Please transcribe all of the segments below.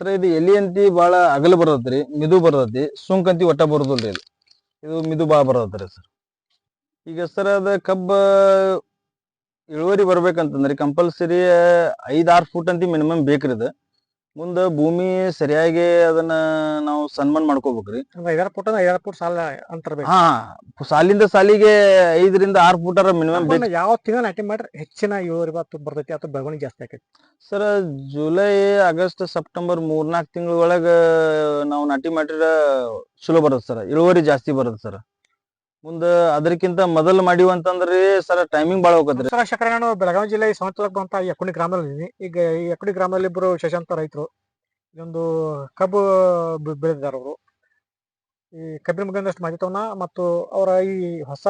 Sir, ಇದು ಎಲಿ ಅಂತಿ ಬಹಳ ಅಗಲ ಬರ್ತೈತ್ರಿ ಮಿದು ಬರ್ತೈತಿ ಸುಂಕಂತಿ ಒಟ್ಟ ಬರೋದಿಲ್ರಿ ಇದು. ಇದು ಮಿದು ಬಾ ಬರ್ತೈತ್ರಿ ಸರ್. ಈಗ ಸರ್, ಅದ ಕಬ್ಬ ಇಳುವರಿ ಬರ್ಬೇಕಂತಂದ್ರೆ ಕಂಪಲ್ಸರಿ ಐದ್ ಆರ್ ಫೂಟ್ ಅಂತಿ ಮಿನಿಮಮ್ ಬೇಕ್ರಿ ಇದು. ಮುಂದ ಭೂಮಿ ಸರಿಯಾಗಿ ಅದನ್ನ ನಾವು ಸನ್ಮಾನ ಮಾಡ್ಕೋಬೇಕ್ರಿ. ರೀ ಐದಾರು ಫುಟ್ ಅಂದ್ರೆ ಐದಾರು ಫುಟ್ ಸಾಲ ಅಂತರ ಬೇಕು ಹಾ. ಸಾಲಿಂದ ಸಾಲಿಗೆ ಐದರಿಂದ ಆರ್ ಫೂಟರ ಮಿನಿಮಮ್ ಬೇಕು ಅದನ್ನ ಯಾವ ತಿಂಗಳ ನಾಟಿ ಮಾಡ್ರಿ ಹೆಚ್ಚಿನ ಇಳುವರಿ ಬತ್ತು ಬರ್ತೈತಿ ಅಥವಾ ಬೆಳವಣಿಗೆ ಜಾಸ್ತಿ ಆಕೈತಿ. ಸರ್ ಜುಲೈ ಆಗಸ್ಟ್ ಸೆಪ್ಟೆಂಬರ್ ಮೂರ್ನಾಲ್ಕು ತಿಂಗಳ ಒಳಗ ನಾವು ನಾಟಿ ಮಾಡಿರ ಚಲೋ ಬರುತ್ತೆ ಸರ್ ಇಳುವರಿ ಜಾಸ್ತಿ ಬರುತ್ತೆ ಸರ್. ಮುಂದ ಅದಕ್ಕಿಂತ ಮೊದಲು ಮಾಡಿವ ಅಂತಂದ್ರಿ ಸರ್ ಟೈಮಿಂಗ್ ಭಾಳ ಹೋಗುತ್ತೆ ಸರ್ ಶಂಕರ ನಾನು ಬೆಳಗಾವಿ ಜಿಲ್ಲೆ ಸಮತಲಕ್ಕೆ ಬಂತ ಈ ಗ್ರಾಮದಲ್ಲಿ ಇದೀನಿ. ಈಗ ಈ ಯಕ್ಕುಣಿ ಗ್ರಾಮದಲ್ಲಿ ಇಬ್ರು ಶಶಾಂತ ರೈತರು ಇದೊಂದು ಕಬ್ಬು ಬೆ- ಬೆಳೆದಿದ್ದಾರೆ ಅವರು ಈ ಕಬ್ಬಿನ ಬಗ್ಗೆ ಒಂದಷ್ಟು ಮಾಹಿತಿ ತಗೋಣ ಮತ್ತು ಅವರ ಈ ಹೊಸ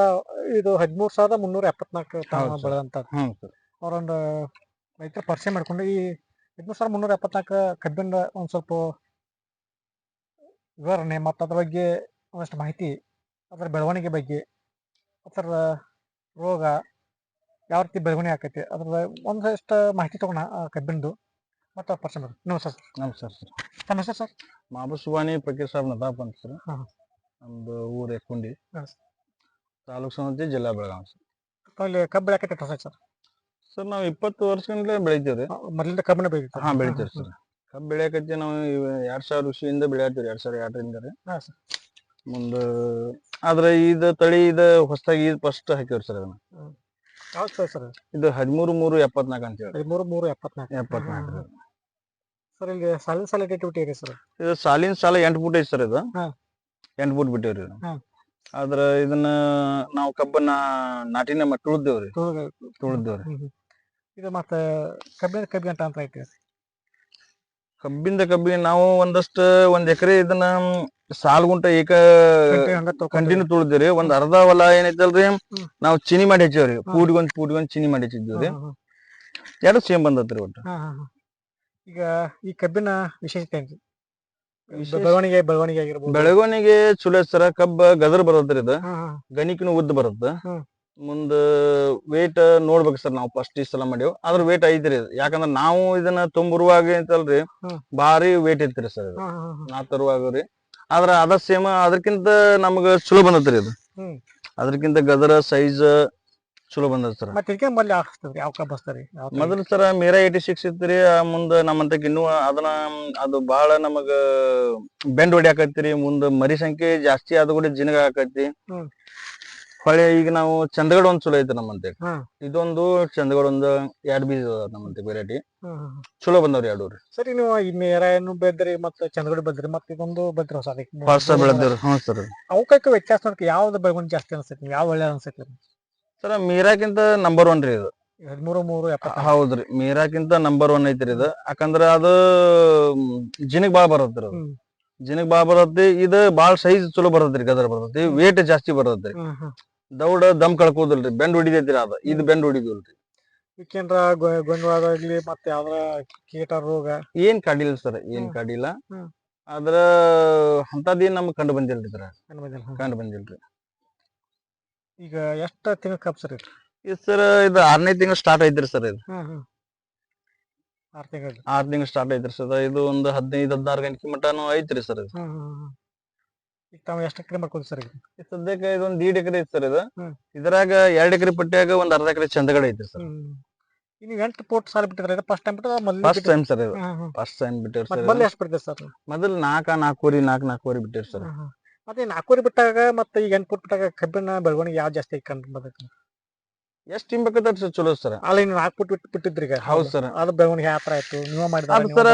ಇದು ಹದಿಮೂರ್ ಸಾವಿರದ ಮುನ್ನೂರ ಎಪ್ಪತ್ನಾಲ್ಕು ಹೌದು. ಬೆಳೆದಂತ ಅವರೊಂದು ರೈತರ ಪರಿಚಯ ಮಾಡ್ಕೊಂಡು ಈ ಹದಿಮೂರು ಸಾವಿರದ ಮುನ್ನೂರ ಎಪ್ಪತ್ನಾಲ್ಕು ಕಬ್ಬಿನ ಒಂದು ಸ್ವಲ್ಪ ವಿವರಣೆ ಮತ್ತು ಅದ್ರ ಬಗ್ಗೆ ಒಂದಷ್ಟು ಮಾಹಿತಿ ಅದರ ಬೆಳವಣಿಗೆ ಬಗ್ಗೆ ಅದರ ರೋಗ ಯಾವ ರೀತಿ ಬೆಳವಣಿಗೆ ಆಕೈತಿ ಅದ್ರ ಒಂದಷ್ಟು ಮಾಹಿತಿ ತಗೋಣ ಆ ಕಬ್ಬಿನದು. ಮತ್ತು ಪರಿಚಯ ಮಾಡಿ ನಮಸ್ಕಾರ ಸರ್. ನಮಸ್ಕಾರ ಸರ್. ತಮ್ಮ ಹೆಸರು ಸರ್? ಮಾಬುಸ್ವಾನಿ ಫಕೀರ್ ಸಾಹೇಬ್ ನದಾಪ್ ಅಂತ ಸರ್. ಹಾ. ನಮ್ದು ಊರು ಎಕ್ಕುಂಡಿ ತಾಲೂಕು ಸಂಬಂಧಿ ಸಮಿತಿ ಜಿಲ್ಲಾ ಬೆಳಗಾವಿ ಸರ್. ಅಲ್ಲಿ ಕಬ್ಬು ಯಾಕೈತೆ ಹೊಸ ಸರ್? ಸರ್ ನಾವು ಇಪ್ಪತ್ತು ವರ್ಷದಿಂದ ಬೆಳೀತೀವ್ರಿ ಮೊದಲಿಂದ ಕಬ್ಬನ್ನ ಬೆಳೀತೀವಿ ಹಾಂ ಬೆಳಿತೀವಿ ಸರ್. ಕಬ್ಬು ಬೆಳೆಯಕತ್ತಿ ನಾವು ಇವ ಎರಡ್ ಸಾವಿರ ಋಷಿಯಿಂದ ಬೆಳೆಯತ್ತೀವಿ ಎರಡು ಸಾವಿರ ಎರಡರಿಂದ ರೀ ಹಾಂ ಸರ್. ಮುಂದ ಆದ್ರೆ ಇದು ತಳಿ ಇದ ಹೊಸದಾಗಿ ಇದು ಫಸ್ಟ್ ಹಾಕಿವ್ರಿ ಸರ್ ಅದನ್ನ ಸರ್ ಸರ್ ಇದು ಹದಿಮೂರು ಮೂರು ಎಪ್ಪತ್ನಾಲ್ಕು ಅಂತ ಹೇಳಿ. ಹದಿಮೂರು ಮೂರು ಎಪ್ಪತ್ನಾಲ್ಕು ಎಪ್ಪತ್ನಾಲ್ಕು ಸರ್. ಇಲ್ಲಿ ಸಾಲಿನ ಸಾಲ ಇದೆ ಸರ್? ಇದು ಸಾಲಿನ ಸಾಲ ಎಂಟು ಫುಟ್ ಐತಿ ಸರ್ ಇದು. ಎಂಟು ಫುಟ್ ಬಿಟ್ಟಿವ್ರಿ. ಆದ್ರ ಇದನ್ನ ನಾವು ಕಬ್ಬನ್ನ ನಾಟಿನ ಮ- ತುಳಿದೇವ್ರಿ. ತುಳ್ದೇವ್ರಿ. ಇದು ಮತ್ತೆ ಕಬ್ಬಿನ ಕಬ್ಬಿ ಅಂತ ಐತಿ ಕಬ್ಬಿಂದ ಕಬ್ಬಿನ ನಾವು ಒಂದಷ್ಟು ಒಂದ್ ಎಕರೆ ಇದನ್ನ ಸಾಲ್ ಗುಂಟ ಏಕ ಕಂಟಿನ್ಯೂ ತುಳ್ದೇವ್ರಿ. ಒಂದ್ ಅರ್ಧ ಹೊಲ ಏನೈತಲ್ರಿ? ನಾವ್ ಚಿನಿ ಮಾಡಿ ಹಚ್ಚಿವ್ರಿ. ಪೂಡಿಗೊಂದ್ ಪೂಡಿಗೊಂದ್ ಚಿನಿ ಮಾಡಿ ಹಚ್ಚಿದ್ವಿ ಎರಡು ಸೇಮ್ ಬಂದತ್ರಿ ಒಟ್ಟು. ಈಗ ಈ ಕಬ್ಬಿನ ವಿಶೇಷತೆ ಏನ್ರಿ? ಬೆಳವಣಿಗೆ ಬೆಳವಣಿಗೆ ಆಗಿರ್ಬೋದು. ಬೆಳವಣಿಗೆ ಚಲೋ ಸರ. ಕಬ್ಬ ಗದರ್ ಬರತ್ರಿ ಇದು. ಗಣಿಕಿನ ಉದ್ದ ಬರತ್ತ. ಮುಂದ ವೇಟ್ ನೋಡ್ಬೇಕು ಸರ್ ನಾವು ಫಸ್ಟ್ ಈ ಸಲ ಮಾಡೇವ್. ಅದ್ರ ವೇಟ್ ಐತ್ರಿ ಯಾಕಂದ್ರ ನಾವು ಇದನ್ನ ತುಂಬುರುವಾಗ ಐತಲ್ರಿ. ಭಾರಿ ವೇಟ್ ಐತ್ರಿ ಸರ್. ನಾ ತರುವಾಗ ರೀ ಆದ್ರ ಅದ ಸೇಮ್ ಅದಕ್ಕಿಂತ ನಮ್ಗ ಚಲೋ ಬಂದತ್ರಿ ಇದು ಹ್ಮ್. ಅದಕ್ಕಿಂತ ಗದರ ಸೈಜ್ ಚಲೋ ಬಂದದ ಸರ್ ಮತ್ತೆ ಇದಕ್ಕೆ ಯಾವ ಕಬ್ಬ್ ಹಚ್ತಾರಿ ಯಾವ ತಳಿ? ಮೊದಲ ಸರ ಮೇರಾ ಏಟಿ ಸಿಕ್ಸ್ ಇತ್ರಿ ಆ ಮುಂದ ನಮ್ಮಂತಕ್ ಇನ್ನೂ ಅದನ್ನ ಅದು ಬಹಳ ನಮಗ ಬೆಂಡ್ ಹೊಡ್ಯಾಕತ್ರಿ ಮುಂದ ಮರಿ ಸಂಖ್ಯೆ ಜಾಸ್ತಿ ಆದ ಕೂಡ ಜಿನಗ ಆಕತಿ ಹ್ಮ್. ಹೊಳೆ ಈಗ ನಾವು ಚಂದಗಡ ಒಂದ್ ಚಲೋ ಐತಿ ನಮ್ಮಂತೆ. ಇದೊಂದು ಚಂದಗಡ ಒಂದ್ ಎರಡ್ ಬೀಜ ಅದಾವ ನಮ್ಮಂತೆ ವೆರೈಟಿ. ಚಲೋ ಬಂದವ್ರಿ ಎರಡು ಸರಿ ನೀವು ಈ ಮೇರಾಯನ್ನು ಬೆದ್ರಿ ಮತ್ತೆ ಚಂದಗಡ ಬೆದ್ರಿ ಮತ್ತ ಇದೊಂದು ಬೆದ್ರಿ ಹೊಸ ಹೊಸ ಫಾಸ್ಟ್ ಬೆಳೆದೇವ್ರಿ. ಹ್ಞೂ ಸರ್. ಅವಕ್ಕಕ್ಕೆ ವ್ಯತ್ಯಾಸ ನೋಡ್ರಿ ಯಾವ್ದು ಬೆಳವಣಿಗೆ ಜಾಸ್ತಿ ಅನ್ಸೈತಿ ಯಾವ ಒಳ್ಳೆ ಅನ್ಸೈತಿ ಸರ್ ಮೀರಾಕಿಂತ ನಂಬರ್ ಒನ್ ರೀ ಇದು. ಹದಿಮೂರು ಮೂರು ಹೌದ್ರಿ. ಮೀರಾಕಿಂತ ನಂಬರ್ ಒನ್ ಐತ್ರಿ ಇದು. ಯಾಕಂದ್ರ ಅದು ಜಿನಕ್ ಬಾಳ ಬರತ್ರಿ ಜಿನಕ್. ಬಾಳ ಬರತ್ತಿ ಇದು ಬಾಳ ಸೈಜ್ ಚಲೋ ಬರತ್ರಿ ಗದರ್ ಬರತ್ತಿ ವೇಟ್ ಜಾಸ್ತಿ ಬರತ್ರಿ ದೌಡ ದಮ್ ಕಳ್ಕೋದಿಲ್ರಿ ಬೆಂಡ್ ಹೊಡಿತೈತ್ರಿ ಅದ ಇದು ಬೆಂಡ್ ಹೊಡಿದಿಲ್ರಿ ಇದಕ್ಕೇನ್ರ ಆಗ್ಲಿ ಮತ್ತೆ ಯಾವ್ದ್ರ ಕೀಟ ರೋಗ. ಏನ್ ಕಾಡಿಲ್ಲ ಸರ್ ಏನ್ ಕಾಡಿಲ್ಲ ಹ್ಮ್. ಆದ್ರ ಅಂತದೇನ್ ನಮ್ಗ್ ಕಂಡು ಬಂದಿಲ್ರಿ ಸರ್. ಹ್ಮ್. ಕಂಡು ಬಂದಿಲ್ರಿ. ಈಗ ಎಷ್ಟ ತಿಂಗಳ ಕಪ್ ಸರ್ ಇದು? ಇದು ಸರ್ ಇದು ಆರನೇ ತಿಂಗಳು ಸ್ಟಾರ್ಟ್ ಐತ್ರಿ ಸರ್ ಇದು. ಹ್ಮ್ ಹ್ಮ್. ಆರ್ ತಿಂಗಳ ಆರ್ ತಿಂಗಳು ಸ್ಟಾರ್ಟ್ ಐತ್ರಿ ಸರ್ ಇದು ಒಂದು ಹದಿನೈದು ಹದಿನಾರು ಗಂಟೆ ಮಟನು ಐತ್ರಿ ಸರ್ ಇದು. ಹ್ಮ್ ಹ್ಮ್ ಹ್ಮ್. ಈಗ ತಾವು ಎಷ್ಟು ಎಕರೆ ಮಾಡ್ಕೊಳ್ತೀವಿ ಸರ್ ಸದ್ಯಕ್ಕೆ ಇದೊಂದು ದೀಡ್ ಎಕರೆ ಐತಿ ಸರ್ ಇದು. ಇದ್ರಾಗ ಎರಡ್ ಎಕರೆ ಪಟ್ಟಿಯಾಗ ಒಂದ್ ಅರ್ಧ ಎಕರೆ ಚಂದಗಡೆ ಐತಿ ಸರ್. ನೀವು ಎಂಟು ಪೋಟ್ ಸಾಲ ಬಿಟ್ಟಿದ್ರೆ ಫಸ್ಟ್ ಟೈಮ್ ಬಿಟ್ಟಿದ್ರೆ? ಮೊದಲು ಫಸ್ಟ್ ಟೈಮ್ ಸರ್ ಇದು. ಫಸ್ಟ್ ಟೈಮ್ ಬಿಟ್ಟಿವ್ರಿ ಮತ್ತೆ ಸರ್ ಮೊದಲು ಎಷ್ಟು ಬಿಟ್ಟಿದೆ ಸರ್? ಮೊದಲ್ ನಾಲ್ಕ ನಾಲ್ಕೂರಿ ನಾಲ್ಕು ನಾಲ್ಕೂವರೆ ಬಿಟ್ಟಿವ್ರಿ ಸರ್. ಮತ್ತೆ ನಾಲ್ಕೂರಿ ಬಿಟ್ಟಾಗ ಮತ್ತೆ ಈಗ ಎಂಟು ಪುಟ್ ಬಿಟ್ಟಾಗ ಕಬ್ಬಿನ ಬೆಳವಣಿಗೆ ಯಾವ ಜಾಸ್ತಿ ಕಂಡು ಬರ್ತೈತಿ ಎಷ್ಟ್ ಬೇಕಾದ್ರೆ ಸರ್ ಚಲೋ ಸರ್? ಅಲ್ಲ ನಾಲ್ಕು ಪುಟ್ ಬಿಟ್ಟು ಬಿಟ್ಟಿದ್ರಿ ಈಗ. ಹೌದ್ ಸರ್. ಅದು ಬೆಳವಣಿಗೆ ಯಾತ್ರ ತರ ಆಯ್ತು. ನೀವು ಮಾಡಿದ ಅದು ಸರ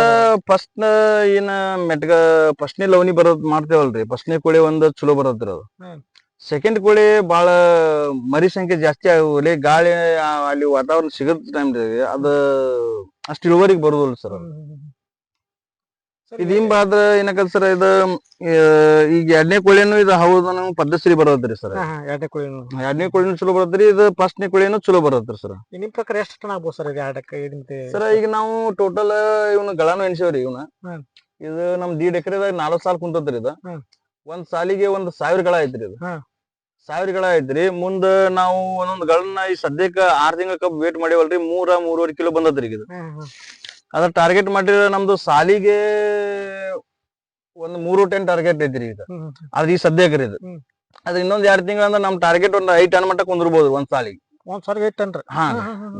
ಫಸ್ಟ್ ಏನ ಮೆಟ್ಗ ಫಸ್ಟ್ನೇ ಲವಣಿ ಬರೋದ್ ಮಾಡ್ತೇವಲ್ರಿ. ಫಸ್ಟ್ನೇ ಕೋಳಿ ಒಂದ್ ಚಲೋ ಬರೋದ್ರಿ ಅದು. ಸೆಕೆಂಡ್ ಕೋಳಿ ಬಹಳ ಮರಿ ಸಂಖ್ಯೆ ಜಾಸ್ತಿ ಆಗೋಲಿ ಗಾಳಿ ಅಲ್ಲಿ ವಾತಾವರಣ ಸಿಗದ್ ಟೈಮ್ ಅದು ಅಷ್ಟ್ ಇಳುವರಿಗೆ ಬರುದಿಲ್ಲ ಸರ್ ಇದು ಹಿಂಬಾದ್ರ ಏನಕಲ್ ಸರ್ ಇದು ಈಗ ಎರಡನೇ ಕೋಳಿನು ಇದು ಹೌದು ನಮ್ಗೆ ಪದ್ಧತಿ ಬರೋದ್ರಿ ಸರ್. ಎರಡನೇ ಕೋಳಿನು. ಎರಡನೇ ಕೋಳಿನೂ ಚಲೋ ಬರತ್ರಿ ಇದು ಫಸ್ಟ್ನೇ ಕೋಳಿನು ಚಲೋ ಬರತ್ರಿ ಸರ್. ನಿಮ್ ಪ್ರಕಾರ ಎಷ್ಟು ಟನ್ ಆಗ್ಬೋದು ಸರ್ ಇದು ಎರಡಕ್ಕೆ ಸರ್ ಈಗ ನಾವು ಟೋಟಲ್ ಇವನು ಗಳಾನು ಎಣಿಸೇವ್ರಿ ಇವನ. ಇದು ನಮ್ ದೀಡ್ ಎಕರೆದಾಗ ನಾಲ್ಕು ಸಾಲ ಕುಂತದ್ರಿ ಇದು. ಒಂದ್ ಸಾಲಿಗೆ ಒಂದ್ ಸಾವಿರ ಗಳ ಐತ್ರಿ ಇದು. ಸಾವಿರ ಗಳ ಐತ್ರಿ ಮುಂದ ನಾವು ಒಂದೊಂದ್ ಗಳನ್ನ ಈ ಸದ್ಯಕ್ಕ ಆರ್ ತಿಂಗಳ ಕಬ್ಬು ವೇಟ್ ಮಾಡಿವಲ್ರಿ ಮೂರ ಮೂರುವರೆ ಕಿಲೋ ಬಂದದ್ರಿ ಇದು. ಅದ್ರ ಟಾರ್ಗೆಟ್ ಮಾಡಿರೋ ನಮ್ದು ಸಾಲಿಗೆ ಒಂದ್ ಮೂರು ಟೆನ್ ಟಾರ್ಗೆಟ್ ಐತ್ರಿ ಈಗ. ಅದ್ ಈ ಸದ್ಯಕ್ಕೆ ಇದು. ಅದ್ ಅದ್ರ ಇನ್ನೊಂದ್ ಎರಡ್ ತಿಂಗಳ ಅಂದ್ರೆ ನಮ್ ಟಾರ್ಗೆಟ್ ಒಂದ್ ಐದ್ ಟನ್ ಮಟ್ಟ ಕುಂದಿರ್ಬೋದು ಒಂದ್ ಸಾಲಿಗೆ. ಒಂದ್ ಸಾವಿರ ಏಟ್ ಟನ್ ರೀ. ಹಾ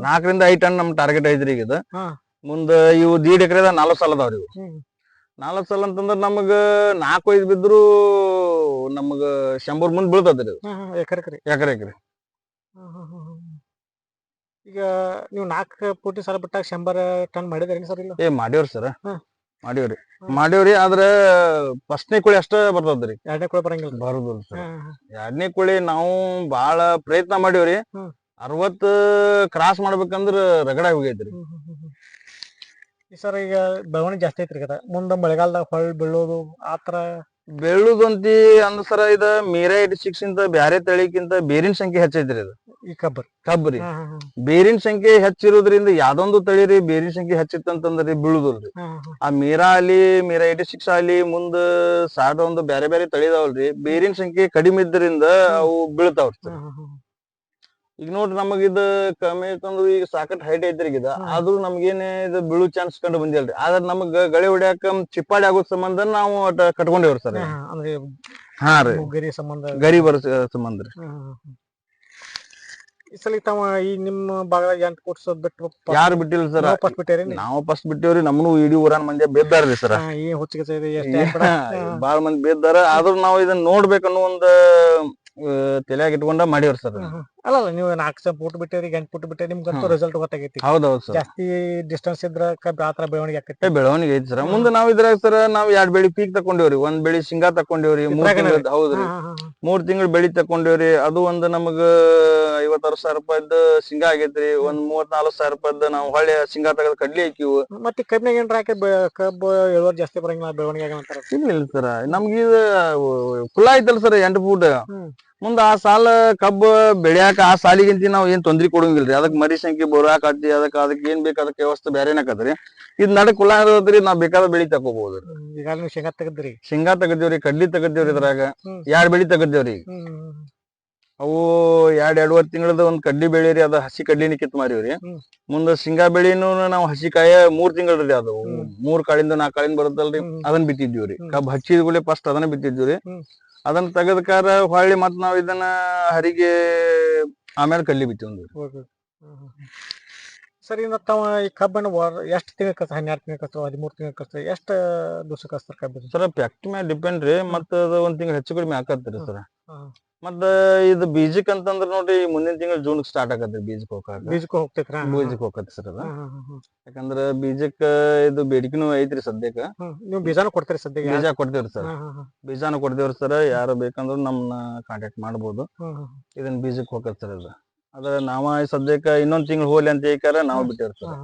ನಾಲ್ಕರಿಂದ ಐದ್ ಟನ್ ನಮ್ ಟಾರ್ಗೆಟ್ ಐತ್ರಿ ಈಗ ಇದು. ಮುಂದ ಇವು ದೀಡ್ ಎಕರೆದ ನಾಲ್ಕು ಸಾಲ ಅದಾವ್ರಿ ಇವು. ನಾಲ್ಕು ಸಾಲ ಅಂತಂದ್ರ ನಮಗ ನಾಲ್ಕು ಐದ್ ಬಿದ್ರು ನಮಗ ಶಂಬರ್ ಮುಂದ್ ಬೀಳ್ತದ್ರಿ ಎಕರೆ ಎಕರೆ ಎಕರೆ ಎಕರೆ ಹ್ಮ್ ಹ್ಮ್ ಹ್ಮ್ ಹ್ಮ್. ಈಗ ನೀವು ನಾಲ್ಕು ಪೂಟಿ ಸಾಲ ಬಿಟ್ಟಾಗ ಶಂಬರ್ ಟನ್ ಮಾಡಿದ್ರಿ ಸರ್ ಇಲ್ಲ? ಏ ಮಾಡ್ಯವ್ರಿ ಸರ್. ಹಾ. ಮಾಡಿವ್ರಿ. ಹ್ಮ್. ಮಾಡಿವ್ರಿ ಆದ್ರ ಫಸ್ಟ್ನೇ ಕುಳಿ ಅಷ್ಟ ಬರ್ತದ್ರಿ. ಎರಡನೇ ಕೂಡ ಬರಂಗಿಲ್ಲ ಬರೋದು ಎರಡನೇ ಕುಳಿ ನಾವು ಬಾಳ ಪ್ರಯತ್ನ ಮಾಡೀವ್ರಿ. ಹ್ಮ್. ಕ್ರಾಸ್ ಮಾಡ್ಬೇಕಂದ್ರ ರಗಡ ಹೋಗೈತ್ರಿ. ಹ್ಮ್ ಹ್ಮ್ ಹ್ಮ್ ಹ್ಮ್. ಈ ಸರ್ ಈಗ ಬೆಳವಣಿಗೆ ಜಾಸ್ತಿ ಐತ್ರಿ ಕದ ಮುಂದ ಮಳೆಗಾಲದಾಗ ಹೊಳ್ ಬೀಳೋದು ಆತರ ಬೆಳ್ಳುದಂತಿ ಅಂದ್ರ ಸರ ಇದ ಮೀರಾ ಏಟಿ ಸಿಕ್ಸ್ ಇಂತ ಬ್ಯಾರೆ ತಳಿಕ್ಕಿಂತ ಬೇರಿನ ಸಂಖ್ಯೆ ಹೆಚ್ಚೈತ್ರಿ ಇದು ಈ ಕಬ್ಬರ್. ಹ್ಮ್. ಬೇರಿನ ಸಂಖ್ಯೆ ಹೆಚ್ಚಿರೋದ್ರಿಂದ ಯಾವ್ದೊಂದು ತಳಿರಿ ಬೇರಿನ ಸಂಖ್ಯೆ ಹೆಚ್ಚಿತ್ತಂತಂದ್ರಿ ಬೀಳುದಿಲ್ರಿ. ಆ ಮೀರಾ ಅಲ್ಲಿ ಮೀರಾ ಏಟಿ ಸಿಕ್ಸ್ ಅಲ್ಲಿ ಮುಂದ ಸಾಡ ಒಂದು ಬ್ಯಾರೆ ಬ್ಯಾರೆ ತಳಿದಾವಲ್ರಿ ಬೇರಿನ ಸಂಖ್ಯೆ ಕಡಿಮೆ ಇದ್ದರಿಂದ ಅವು ಬೀಳ್ತಾವ್ರಿ ಹ್ಮ್. ಈಗ ನೋಡ್ರಿ ನಮಗ ಇದ ಕಮ್ಮಿ ಐತಂದ್ರ ಈಗ ಸಾಕಟ್ ಹೈಟ್ ಐತ್ರಿ ಈಗ. ಆದ್ರೂ ನಮ್ಗೇನೆ ಇದು ಬೀಳು ಚಾನ್ಸ್ ಕಂಡು ಬಂದಿಲ್ರಿ. ಆದ್ರ ನಮಗ ಗಳೆ ಹೊಡ್ಯಾಕ ಚಿಪ್ಪಾಡಿ ಆಗೋ ಸಂಬಂಧ ನಾವು ಕಟ್ಕೊಂಡೇವ್ರಿ ಸರ್. ಹಾ ರೀ. ಗರಿ ಸಂಬಂಧ. ಗರಿ ಬರೋ ಸಂಬಂಧ ರೀ. ಈ ಸಲ ತಾವ ಈ ನಿಮ್ಮ ಭಾಗದಾಗ ಎಂಟು ಕೊಡ್ಸೋದ್ ಬಿಟ್ಟು ಯಾರು ಬಿಟ್ಟಿಲ್ಲ ಸರ್? ಫಸ್ಟ್ ಬಿಟ್ಟೇರಿ ನಾವು? ಫಸ್ಟ್ ಬಿಟ್ಟೇವ್ರಿ ನಮ್ಮನು ಇಡೀ ಊರಾನ್ ಮಂದಿ ಬೇದ್ದಾರ್ರಿ ಸರ್. ಈ ಹುಚ್ಚಿಗೆ ಎಷ್ಟೇ ಬಾಳ ಮಂದಿ ಬೇದ್ದಾರ ಆದ್ರೂ ನಾವು ಇದನ್ನ ನೋಡ್ಬೇಕನ್ನೋ ಒಂದ್ ತಲೆಯಾಗ ಇಟ್ಕೊಂಡ ಮಾಡಿವ್ರಿ ಸರ್. ಅಲ್ಲ ಅಲ್ಲ ನೀವು ನಾಲ್ಕು ಸಲ ಪುಟ್ ಬಿಟ್ಟೇರಿ ಎಂಟು ಪುಟ್ ಬಿಟ್ಟೇರಿ ನಿಮ್ಗಂತೂ ಹ್ಮ್. ರಿಸಲ್ಟ್ ಗೊತ್ತಾಗೈತಿ. ಹೌದೌದು ಸರ್. ಜಾಸ್ತಿ ಡಿಸ್ಟೆನ್ಸ್ ಇದ್ರ ಕಬ್ಬಿ ಆತರ ಬೆಳವಣಿಗೆ ಆಕೈತಿ. ಬೆಳವಣಿಗೆ ಐತಿ ಸರ್. ಮುಂದೆ ನಾವ್ ಇದ್ರಾಗ ಸರ್ ನಾವ್ ಎರಡ್ ಬೆಳಿ ಪೀಕ್ ತಕೊಂಡಿವ್ರಿ ಒಂದ್ ಬೆಳಿ ಶೇಂಗಾ ತಕೊಂಡೇವ್ರಿ ಮೂರ್ ಇದ್ರಾಗನ ತಿಂಗಳ ಹೌದ್ರಿ. ಹಾ, ಹಾ, ಹಾ. ಮೂರ್ ತಿಂಗಳ ಬೆಳಿ ತಕೊಂಡೇವ್ರಿ ಅದು ಒಂದ್ ನಮಗ ಐವತ್ತಾರು ಸಾವಿರ ರೂಪಾಯಿದ್ ಶೇಂಗಾ ಆಗೇತ್ರಿ. ಒಂದ್ ಮೂವತ್ ನಾಲ್ಕು ಸಾವಿರ ರೂಪಾಯಿದ್ ನಾವು ಹೊಳ್ಳಿ ಶೇಂಗಾ ತಗದ್ ಕಡ್ಲಿ ಹಾಕಿವು. ಮತ್ತೆ ಕಬ್ಬಿನಾಗ ಏನ್ರ ಹಾಕಿ ಕಬ್ಬು ಇಳುವರಿ ಜಾಸ್ತಿ ಬರಂಗಿಲ್ಲ ಬೆಳವಣಿಗೆ ಅಂತಾರ? ಇಲ್ಲ ಇಲ್ಲ ಸರ್. ನಮ್ಗೆ ಇದು ಕುಲ ಐತಲ್ ಸರ್ ಎಂಟು ಫೂಟ್. ಮುಂದ ಆ ಸಾಲ ಕಬ್ಬು ಬೆಳ್ಯಾಕ ಆ ಸಾಲಿಗಿಂತ ನಾವ್ ಏನ್ ತೊಂದ್ರಿ ಕೊಡಂಗಿಲ್ರಿ. ಅದಕ್ ಮರಿ ಸಂಖ್ಯೆ ಬರಾಕ್ ಆತಿ ಅದಕ್ಕ ಅದಕ್ಕೆ ಏನ್ ಬೇಕು ಅದಕ್ಕೆ ವ್ಯವಸ್ಥೆ ಬೇರೆ ಹಾಕದ್ರಿ ಇದ್ ನಡ ಕುಲ ಇರೋದ್ರಿ ನಾವ್ ಬೇಕಾದ ಬೆಳಿ ತಕೋಬಹುದು ಶೇಂಗಾ ತೆಗದ್ರಿ. ಶೇಂಗಾ ತೆಗದೇವ್ರಿ ಕಡ್ಲಿ ತೆಗದೇವ್ರಿ ಇದ್ರಾಗ. ಎರಡ್ ಬೆಳಿ ತೆಗದೇವ್ರಿ. ಅವು ಎರಡ್ ಎರಡುವರೆ ತಿಂಗಳದ ಒಂದ್ ಕಡ್ಲಿ ಬೆಳಿರಿ ಅದ ಹಸಿ ಕಡ್ಲಿನ ಕಿತ್ ಮಾರಿವ್ರಿ. ಮುಂದ ಶೇಂಗಾ ಬೆಳಿನು ನಾವು ಹಸಿ ಕಾಯ ಮೂರ್ ತಿಂಗಳ್ರಿ ಅದು. ಮೂರ್ ಕಾಳಿಂದ ನಾಲ್ಕ್ ಕಾಳಿಂದ ಬರುತ್ತಲ್ರಿ. ಅದನ್ನ ಬಿತ್ತಿದ್ವಿ ರೀ ಕಬ್ಬ್ ಹಚ್ಚಿದ ಕೂಡ ಫಸ್ಟ್ ಅದನ್ನ ಬಿತ್ತಿದ್ವಿ ರೀ ಅದನ್ನ ತೆಗೆದಕಾರ ಹೊಳ್ಳಿ ಮತ್ ನಾವ್ ಇದನ್ನ ಹರಿಗೆ ಆಮೇಲೆ ಕಡ್ಲಿ ಹ್ಮ್. ಸರಿ ತಾವ ಈ ಕಬ್ಬನ್ನು ಎಷ್ಟು ತಿಂಗಳ ಕಷ್ಟ ಹನ್ನೆರಡು ತಿಂಗಳ ಕಷ್ಟ ಹದಿಮೂರು ತಿಂಗಳ ಕಷ್ಟ ಎಷ್ಟು ದಿವಸ ಕಸ್ತಾರ ಕಬ್ಬಿ ಸರ್ ಫ್ಯಾಕ್ಟ್ರಿ ಮೇಲೆ ಡಿಪೆಂಡ್ ರೀ ಮತ್ತ ಅದು ಒಂದ್ ತಿಂಗಳ ಹೆಚ್ಚು ಕಡಿಮೆ ಆಕತ್ರಿ ಹ್ಮ್. ಸರ್. ಮತ್ತ ಇದು ಬೀಜಕ್ ಅಂತಂದ್ರ ನೋಡ್ರಿ ಮುಂದಿನ ತಿಂಗಳ ಜೂನ್ ಸ್ಟಾರ್ಟ್ ಆಗತ್ರಿ ಬೀಜಕ್ ಹೋಗಾಕ. ಬೀಜಕ್ ಹೋಗ್ತೈತ್ರ? ಬೀಜಕ್ ಹೋಗತ್ ಸರ್ ಅದ. ಯಾಕಂದ್ರ ಬೀಜಕ್ ಇದು ಬೇಡಿಕೆನು ಐತ್ರಿ ಸದ್ಯಕ್ಕ ನೀವು ಬೀಜಾನು ಕೊಡ್ತೀರಿ ಸದ್ಯಕ್ಕೆ ಬೀಜ ಕೊಡ್ತೇವ್ರಿ ಸರ್. ಬೀಜಾನು ಕೊಡ್ತೇವ್ರಿ ಸರ್ ಯಾರು ಬೇಕಂದ್ರ ನಮ್ನ ಕಾಂಟ್ಯಾಕ್ಟ್ ಮಾಡ್ಬೋದು. ಇದನ್ನ ಬೀಜಕ್ ಹೋಗತ್ ಸರ್ ಅದ. ಅದ್ರ ನಾವ ಸದ್ಯಕ್ಕ ಇನ್ನೊಂದ್ ತಿಂಗಳು ಹೋಗ್ಲಿ ಅಂತ ಹೇಳ್ಕಾರ ನಾವು. ಬಿಟ್ಟೇವ್ರಿ ಸರ್.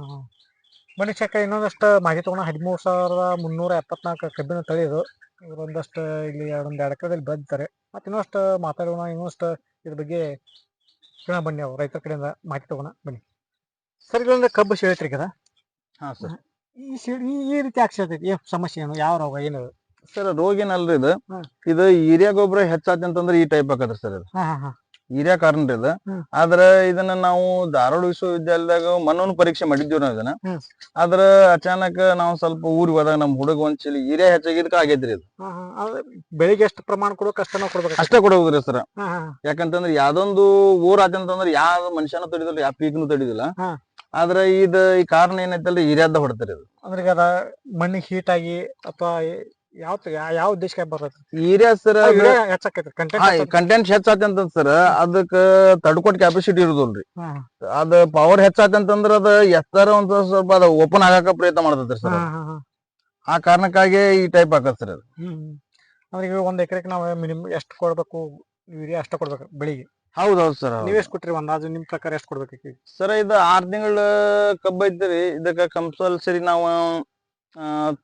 ಬನ್ನಿ ಚಕ್ಕ ಇನ್ನೊಂದಷ್ಟು ಮಾಹಿತಿ ತಗೋಣ. ಹದಿಮೂರು ಸಾವಿರದ ಮುನ್ನೂರ ಎಪ್ಪತ್ನಾಲ್ಕು ಕಬ್ಬಿನ ತಳಿ ಇದು. ಒಂದಷ್ಟು ಇಲ್ಲಿ ಎರಡೊಂದು ಎಡಕದಲ್ಲಿ ಎಕರೆದಲ್ಲಿ ಬೆಳೆದಿದ್ದಾರೆ ಮತ್ತೆ ಇನ್ನಷ್ಟು ಮಾತಾಡೋಣ ಇನ್ನಷ್ಟು ಇದ್ರ ಬಗ್ಗೆ ಕೇಳೋಣ ಬನ್ನಿ ಅವ್ರು ರೈತರ ಕಡೆಯಿಂದ ಮಾಹಿತಿ ತಗೋಣ ಬನ್ನಿ. ಸರ್ ಕಬ್ಬು ಸೇಳೈತ್ರಿ ಕದ? ಹಾಂ ಸರ್. ಈ ಸೀಳ್ ಈ ಈ ರೀತಿ ಯಾಕೆ ಸೇಳ್ತೈತಿ ಏನು ಸಮಸ್ಯೆ ಏನು? ಯಾವ ರೋಗ ಏನು ಸರ್ ರೋಗ ಏನಲ್ರಿ ಇದು. ಇದು ಯೂರಿಯಾ ಗೊಬ್ಬರ ಹೆಚ್ಚಾದ್ಯಂತಂದ್ರೆ ಅಂತಂದ್ರ ಈ ಟೈಪ್ ಆಗದ್ರಿ ಸರ್ ಇದು ಹಾಂ ಹಾಂ ಹಾ. ಯೂರಿಯಾ ಕಾರಣ ರೀ ಇದು ಆದ್ರ ಇದನ್ನ ನಾವು ಧಾರವಾಡ ವಿಶ್ವವಿದ್ಯಾಲಯದಾಗ ಮನೋನ್ ಪರೀಕ್ಷೆ ಮಾಡಿದ್ವಿ ನಾವು ಇದನ್ನ. ಆದ್ರ ಅಚಾನಕ್ ನಾವು ಸ್ವಲ್ಪ ಊರಿಗೆ ಹೋದಾಗ ನಮ್ ಹುಡುಗ ಒಂದ್ ಚೀಲ ಹಿರಿಯ ಹೆಚ್ಚಾಗಿದ್ಕ ಆಗೈತ್ರಿ ಇದು ಬೆಳಿಗ್ಗೆ ಎಷ್ಟು ಪ್ರಮಾಣ ಕೊಡ್ಬೇಕು ಅಷ್ಟ ಕೊಡ್ಬೇಕು ಅಷ್ಟೇ ಕೊಡೋದ್ರಿ ಸರ್. ಯಾಕಂತಂದ್ರೆ ಯಾವ್ದೊಂದು ಊರ್ ಆತಂತಂದ್ರೆ ಯಾವ ಮನುಷ್ಯನ ತಡಿದಿಲ್ಲ ಯಾವ ಪೀಕ್ನು ತಡಿದಿಲ್ಲ. ಆದ್ರ ಇದ ಈ ಕಾರಣ ಏನೈತಲ್ರಿ ಹಿರಿಯದ ಹೊಡ್ತಾರಿ ಇದು ಅಂದ್ರೆ ಅದ ಮಣ್ಣಿಗೆ ಹೀಟ್ ಆಗಿ ಅಥವಾ ಯಾವ ಯಾವ ಉದ್ದೇಶಕ್ಕೆ ಬರ್ತೈತಿ? ಯೂರಿಯಾ ಸರ್ ಹೆಚ್ಚಾಕೈತಿ ಕಂಟೆಂಟ್ ಕಂಟೆಂಟ್ ಸರ್ ಅದಕ್ಕ ತಡ್ಕೊಟ್ ಕೆಪಾಸಿಟಿ ಇರುದಿಲ್ರಿ. ಅದ ಪವರ್ ಹೆಚ್ಚಾತಂತಂದ್ರ ಅದ ಎತ್ತರ ಒಂದ್ ಸ್ವಲ್ಪ ಅದ ಓಪನ್ ಆಗಾಕ ಪ್ರಯತ್ನ ಮಾಡ್ತೈತ್ರಿ ಸರ್ ಆ ಕಾರಣಕ್ಕಾಗಿ ಈ ಟೈಪ್ ಆಗತ್ ಸರ್ ಅದು. ಅಂದ್ರೆ ಒಂದ್ ಎಕರೆಗೆ ನಾವು ಮಿನಿಮಮ್ ಎಷ್ಟು ಕೊಡ್ಬೇಕು? ಯೂರಿಯಾ ಅಷ್ಟ ಕೊಡ್ಬೇಕು ಬೆಳಿಗ್ಗೆ. ಹೌದೌದು ಸರ್ ನೀವ್ ಎಷ್ಟು ಕೊಟ್ರಿ ಅಂದಾಜು ನಿಮ್ ಪ್ರಕಾರ ಎಷ್ಟು ಕೊಡ್ಬೇಕು ಸರ್ ಇದು ಆರ್ ತಿಂಗಳ ಕಬ್ಬ ಐತ್ರಿ ಇದಕ್ಕ ಕಂಪಲ್ಸರಿ ನಾವು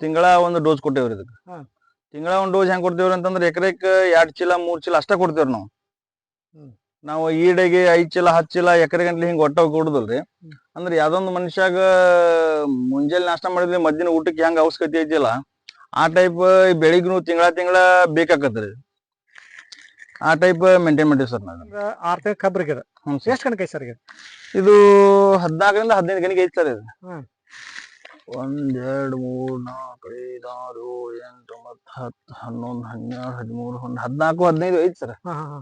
ತಿಂಗಳ ಒಂದು ಡೋಸ್ ಕೊಟ್ಟೇವ್ರಿ ಇದಕ್ಕೆ. ತಿಂಗಳ ಒಂದು ಡೋಸ್ ಹೆಂಗ್ ಕೊಡ್ತೇವ್ರಿ ಅಂತಂದ್ರೆ ಎಕರೆಕ್ ಎರಡ್ ಚೀಲ ಮೂರ್ ಚೀಲ ಅಷ್ಟ ಕೊಡ್ತೇವ್ರಿ ನಾವು. ನಾವು ಈಡೆಗೆ ಐದ್ ಚೀಲ ಹತ್ತು ಚೀಲ ಎಕರೆ ಗಂಟ್ಲೆ ಹಿಂಗ್ ಒಟ್ಟ ಕೊಡುದಲ್ರಿ. ಅಂದ್ರೆ ಯಾವ್ದೊಂದು ಮನುಷ್ಯಾಗ ಮುಂಜಾನೆ ನಾಷ್ಟ ಮಾಡಿದ್ವಿ ಮಧ್ಯಾಹ್ನ ಊಟಕ್ಕೆ ಹೆಂಗ್ ಅವಶ್ಯಕತೆ ಐತಿಲ್ಲ. ಆ ಟೈಪ್ ಬೆಳಿಗ್ನು ತಿಂಗಳ ತಿಂಗಳ ಬೇಕಾಕತ್ರಿ. ಆ ಟೈಪ್ ಮೇಂಟೈನ್ ಮಾಡಿವಿ ಸರ್ ನಾವು. ಆರ್ ತಿಂಗಳ ಕಬ್ರಿಗೆ ಇದು ಎಷ್ಟು ಸರ್ ಹದಿನಾಲ್ಕರಿಂದ ಹದಿನೈದು ಗಣಿಗೆ ಐತಿ ಸರ್ ಇದು. ಒಂದ್ ಎರಡ್ ಮೂರ್ ನಾಕ್ ಐದ್ ಆರ್ ಏಳ್ ಎಂಟ್ ಒಂಬತ್ತ್ ಹತ್ತು ಹನ್ನೊಂದ್ ಹನ್ನೆರಡ್ ಹದಿಮೂರು ಒಂದ್ ಹದ್ನಾಲ್ಕು ಹದಿನೈದು ಐತ್ ಸರ್ ಹಾ ಹಾ ಹಾ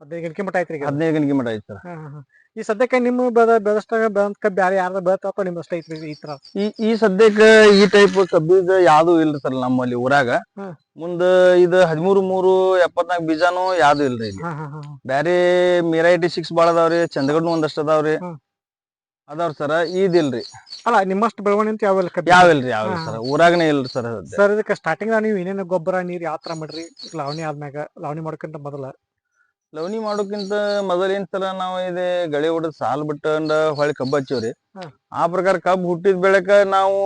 ಹದಿನೈದು ಗಂಟೆ ಮಟ್ಟ ಐತ್ರಿ ಈಗ ಹದಿನೈದು ಗಂಟೆ ಮಟ ಐತ್ ಸರ್ ಹಾ ಹಾ ಹಾ. ಈ ಸದ್ಯಕ್ಕೆ ನಿಮ್ಮ ಬೆದ ಬೆದಸ್ಟಾಗ ಬೆದಂತ ಬ್ಯಾರೆ ಯಾರ್ದ ಬೆಳತಾವ ನಿಮ್ಮ ನಿಮ್ಮಷ್ಟ ಐತ್ರಿ ಈ ತರ ಈ ಈ ಸದ್ಯಕ್ಕ ಈ ಟೈಪ್ ಕಬ್ಬಿದ ಯಾವ್ದು ಇಲ್ರಿ ಸರ್ ನಮ್ಮಲ್ಲಿ ಊರಾಗ. ಮುಂದ ಇದ ಹದಿಮೂರು ಮೂರು ಎಪ್ಪತ್ನಾಲ್ಕು ಬೀಜಾನು ಯಾವ್ದು ಇಲ್ರಿ ಇಲ್ಲಿ ಹಾ ಹಾ ಹಾ ಹಾ. ಬ್ಯಾರೆ ಮೀರಾ ಏಟಿ ಸಿಕ್ಸ್ ಬಾಳ ಅದಾವ್ರಿ ಚಂದಗಡ್ನು ಒಂದಷ್ಟು ಅದಾವ್ರಿ. ಅದಾವ್ರಿ ಸರ್ ಇದಿಲ್ರಿ ಅಲ್ಲ ನಿಮ್ಮಷ್ಟು ಬೆಳವಣಿಗೆ ಅಂತ ಯಾವೆಲ್ಲ ಕಬ್ಬಿ ಯಾವಿಲ್ರಿ ಯಾವ. ಸರ್ ಊರಾಗನೇ ಇಲ್ರಿ ಸರ್ ಸರ್ ಇದಕ್ಕೆ ಸ್ಟಾರ್ಟಿಂಗ್ ನೀವು ಏನೇನು ಗೊಬ್ಬರ ನೀರ್ ಯಾವ ತರ ಮಾಡ್ರಿ? ಲಾವಣಿ ಆದ್ಮ್ಯಾಗ ಲಾವಣಿ ಮಾಡ್ಕಂತ ಮೊದಲ. ಲವಣಿ ಮಾಡೋಕ್ಕಿಂತ ಮೊದಲಿನ ಸಲ ಸರ ನಾವು ಇದೆ ಗಳಿ ಹೊಡೆದ್ ಸಾಲ್ ಬಿಟ್ಟಂಡ ಹೊಳ್ಳಿ ಕಬ್ಬ್ ಹಚ್ಚಿವ್ರಿ. ಆ ಪ್ರಕಾರ ಕಬ್ಬು ಹುಟ್ಟಿದ ಬೆಳಕ ನಾವು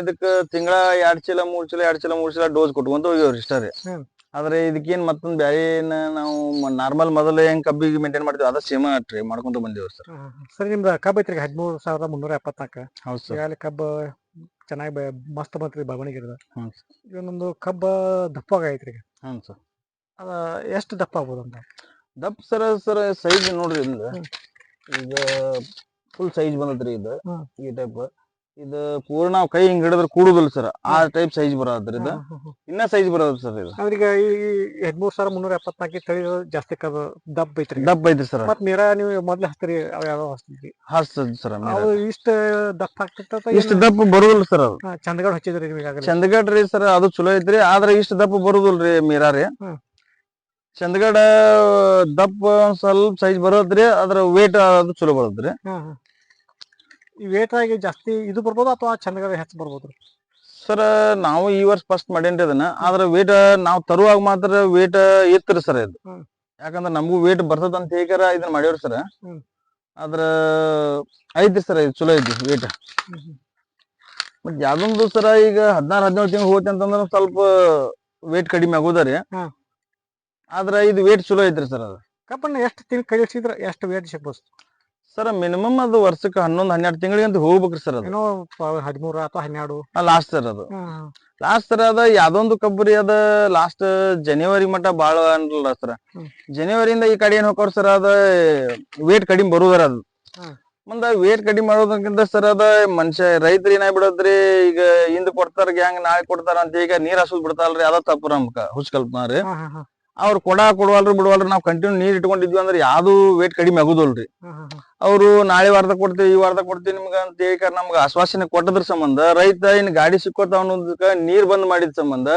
ಇದಕ್ಕ ತಿಂಗಳ ಎರಡ್ ಚೀಲ ಮೂರ್ ಚೀಲ ಎರಡ್ ಚೀಲ ಮೂರ್ ಚೀಲ ಡೋಸ್ ಕೊಟ್ಕೊಂತ ಹೋಗ್ಯವ್ರಿ ಇಷ್ಟ ರೀ. ಹ್ಮ್. ಆದ್ರೆ ಇದಕ್ಕೇನ್ ಮತ್ತೊಂದ್ ಬ್ಯಾರೆ ಏನ್ ನಾವು ನಾರ್ಮಲ್ ಮೊದಲ ಹೆಂಗ್ ಕಬ್ಬಿಗೆ ಮೇಂಟೈನ್ ಮಾಡ್ತೀವಿ ಅದ ಸೇಮ್ ಟ್ರೈ ಮಾಡ್ಕೊಂತ ಬಂದೇವ್ರಿ ಸರ್. ಸರ್ ನಿಮ್ದು ಕಬ್ಬು ಐತ್ರಿ ಹದಿಮೂರು ಸಾವಿರದ ಮುನ್ನೂರ ಎಪ್ಪತ್ನಾಲ್ಕು. ಹೌದು ಸರ್. ಈಗಾಗಲೇ ಕಬ್ಬ ಚೆನ್ನಾಗಿ ಮಸ್ತ್ ಬಂತ್ರಿ ಬೆಳವಣಿಗೆ ಇರದ ಹ್ಮ್ ಇವನೊಂದು ಕಬ್ಬ ದಪ್ಪಾಗ ಐತ್ರಿ ಈಗ. ಸರ್. ಅದ ಎಷ್ಟು ದಪ್ಪ ಆಗ್ಬೋದು ಅಂತ? ದಪ್ಪ ಸರ ಸರ ಸೈಜ್ ನೋಡ್ರಿ ಇದು. ಈಗ ಫುಲ್ ಸೈಜ್ ಬಂದತ್ರಿ ಇದು. ಹ್ಮ್. ಈ ಟೈಪ್ ಇದು ಪೂರ್ಣ ನಾವು ಕೈ ಹಿಂಗ್ ಹಿಡಿದ್ರೆ ಕೂಡುದಿಲ್ಲ ಸರ್ ಆ ಟೈಪ್ ಸೈಜ್ ಬರೋದ್ರಿಂದ ಇದು ಇನ್ನ ಸೈಜ್ ಬರೋದ್ರಿ ಸರ್ ಇದು. ಅಂದ್ರೆ ಈಗ ಈ ಹದಿಮೂರು ಸಾವಿರ ಮುನ್ನೂರ ಎಪ್ಪತ್ನಾಲ್ಕು ತಳಿ ಜಾಸ್ತಿ ಕದ ದಪ್ಪ ಐತ್ರಿ. ದಪ್ಪ ಐತ್ರಿ ಸರ್ ಮತ್ ಮೀರಾ ನೀವು ಮೊದ್ಲು ಹಚ್ತೀರಿ ಅವ್ ಯಾವ ಹಚ್ತಿದ್ರಿ ಸರ್ ಅವು ಇಷ್ಟ ದಪ್ಪ ಆಗ್ತಿತ್ತ ಇಷ್ಟ ದಪ್ಪ ಬರುದಿಲ್ಲ ಸರ್ ಅದು. ಚಂದಗಡ್ ಹಚ್ಚಿದ್ರಿ ನಿಮಗೆ ಚಂದಗಡ್ ರೀ ಸರ್ ಅದು ಚಲೋ ಐತ್ರಿ ಆದ್ರೆ ಇಷ್ಟ ದಪ್ಪ ಬರುದಿಲ್ರಿ ಮೀರಾ ರೀ. ಚಂದಗಡ ದಪ್ಪ ಸ್ವಲ್ಪ ಸೈಜ್ ಬರೋದ್ರಿ ಅದ್ರ ವೇಟ್ ಅದು ಚಲೋ ಬರೋದ್ರಿ. ಈ ವೇಟ್ ಆಗಿ ಜಾಸ್ತಿ ಇದು ಬರ್ಬೋದು ಅಥವಾ ಚಂದಗಡ ಹೆಚ್ಚು ಬರ್ಬೋದು ಸರ್ ನಾವು ಈ ವರ್ಷ ಫಸ್ಟ್ ಮಾಡೇನ್ರಿ ಅದನ್ನ. ಆದ್ರೆ ವೇಟ್ ನಾವು ತರುವಾಗ ಮಾತ್ರ ವೇಟ್ ಇತ್ತು ಸರ್ ಇದು. ಯಾಕಂದ್ರೆ ನಮಗೂ ವೇಟ್ ಬರ್ತದ ಅಂತ ಹೇಗಾರ ಇದನ್ನ ಮಾಡ್ಯವ್ರಿ ಸರ್. ಆದ್ರ ಐತ್ರಿ ಸರ್ ಇದು ಚಲೋ ಐತಿ ವೇಟ್ ಮತ್ ಯಾವ್ದೊಂದು ಸರ ಈಗ ಹದಿನಾರು ಹದಿನೇಳು ತಿಂಗಳು ಹೋಗುತ್ತೆ ಅಂತಂದ್ರ ಸ್ವಲ್ಪ ವೇಟ್ ಕಡಿಮೆ ಆಗೋದರಿ. ಆದ್ರ ಇದು ವೇಟ್ ಚಲೋ ಐತ್ರಿ ಸರ್ ಅದು. ಎಷ್ಟು ತಿಂಗಳು ಕಳಿಸಿದ್ರ ಎಷ್ಟು ವೇಟ್ ಸಿಗ್ಬೋದು? ಸರ್ ಮಿನಿಮಮ್ ಅದು ವರ್ಷಕ್ಕೆ ಹನ್ನೊಂದು ಹನ್ನೆರಡು ತಿಂಗಳಿಗೆ ಅಂತ ಹೋಗ್ಬೇಕ್ರಿ ಸರ್ ಅದು ಏನೋ ಹದಿಮೂರು ಅಥವಾ ಹನ್ನೆರಡು ಲಾಸ್ಟ್ ಸರ್ ಅದು. ಲಾಸ್ಟ್ ಸರ್ ಅದ ಯಾವ್ದೊಂದು ಕಬ್ಬರಿ ಅದ ಲಾಸ್ಟ್ ಜನವರಿ ಮಟ್ಟ ಬಾಳ ಅನ್ರಲ್ಲ ಸರ್. ಜನವರಿಯಿಂದ ಈ ಕಡೆ ಏನ್ ಹೋಗೋರ್ ಸರ್ ಅದ ವೇಟ್ ಕಡಿಮೆ ಬರುದರ ಅದು. ಮುಂದ ವೇಟ್ ಕಡಿಮೆ ಮಾಡೋದಕ್ಕಿಂತ ಸರ್ ಅದ ಮನುಷ್ಯ ರೈತರು ಬಿಡೋದ್ರಿ ಈಗ ಹಿಂದ್ ಕೊಡ್ತಾರ ಗ್ಯಾಂಗ್ ನಾಳೆ ಕೊಡ್ತಾರ ಅಂತ ಈಗ ನೀರ್ ಹಸುದ್ ಬಿಡ್ತಾರಲ್ರಿ ಅದ ತಪ್ಪು ನಮ್ಕ ಹುಚ್ಕಲ್ಪನಾ ರೀ ಹಾ, ಹಾ, ಹಾ. ಅವ್ರು ಕೊಡ ಕೊಡುವಲ್ರು ಬಿಡುವಲ್ರು ನಾವು ಕಂಟಿನ್ಯೂ ನೀರ್ ಇಟ್ಕೊಂಡಿದ್ವಿ ಅಂದ್ರೆ ಯಾವ್ದು ವೇಟ್ ಕಡಿಮೆ ಆಗುದಲ್ರಿ. ಅವರು ನಾಳೆ ವಾರದಾಗ ಕೊಡ್ತೀವಿ ಈ ವಾರದಾಗ ಕೊಡ್ತೀವಿ ನಿಮ್ಗ ಅಂತ ಹೇಳಿ ನಮ್ಗೆ ಆಶ್ವಾಸನೆ ಕೊಟ್ಟದ್ರ ಸಂಬಂಧ ರೈತ ಇನ್ ಗಾಡಿ ಸಿಕ್ಕೋತಾವ ಅನ್ನೋದಕ್ಕ ನೀರ್ ಬಂದ್ ಮಾಡಿದ ಸಂಬಂಧ.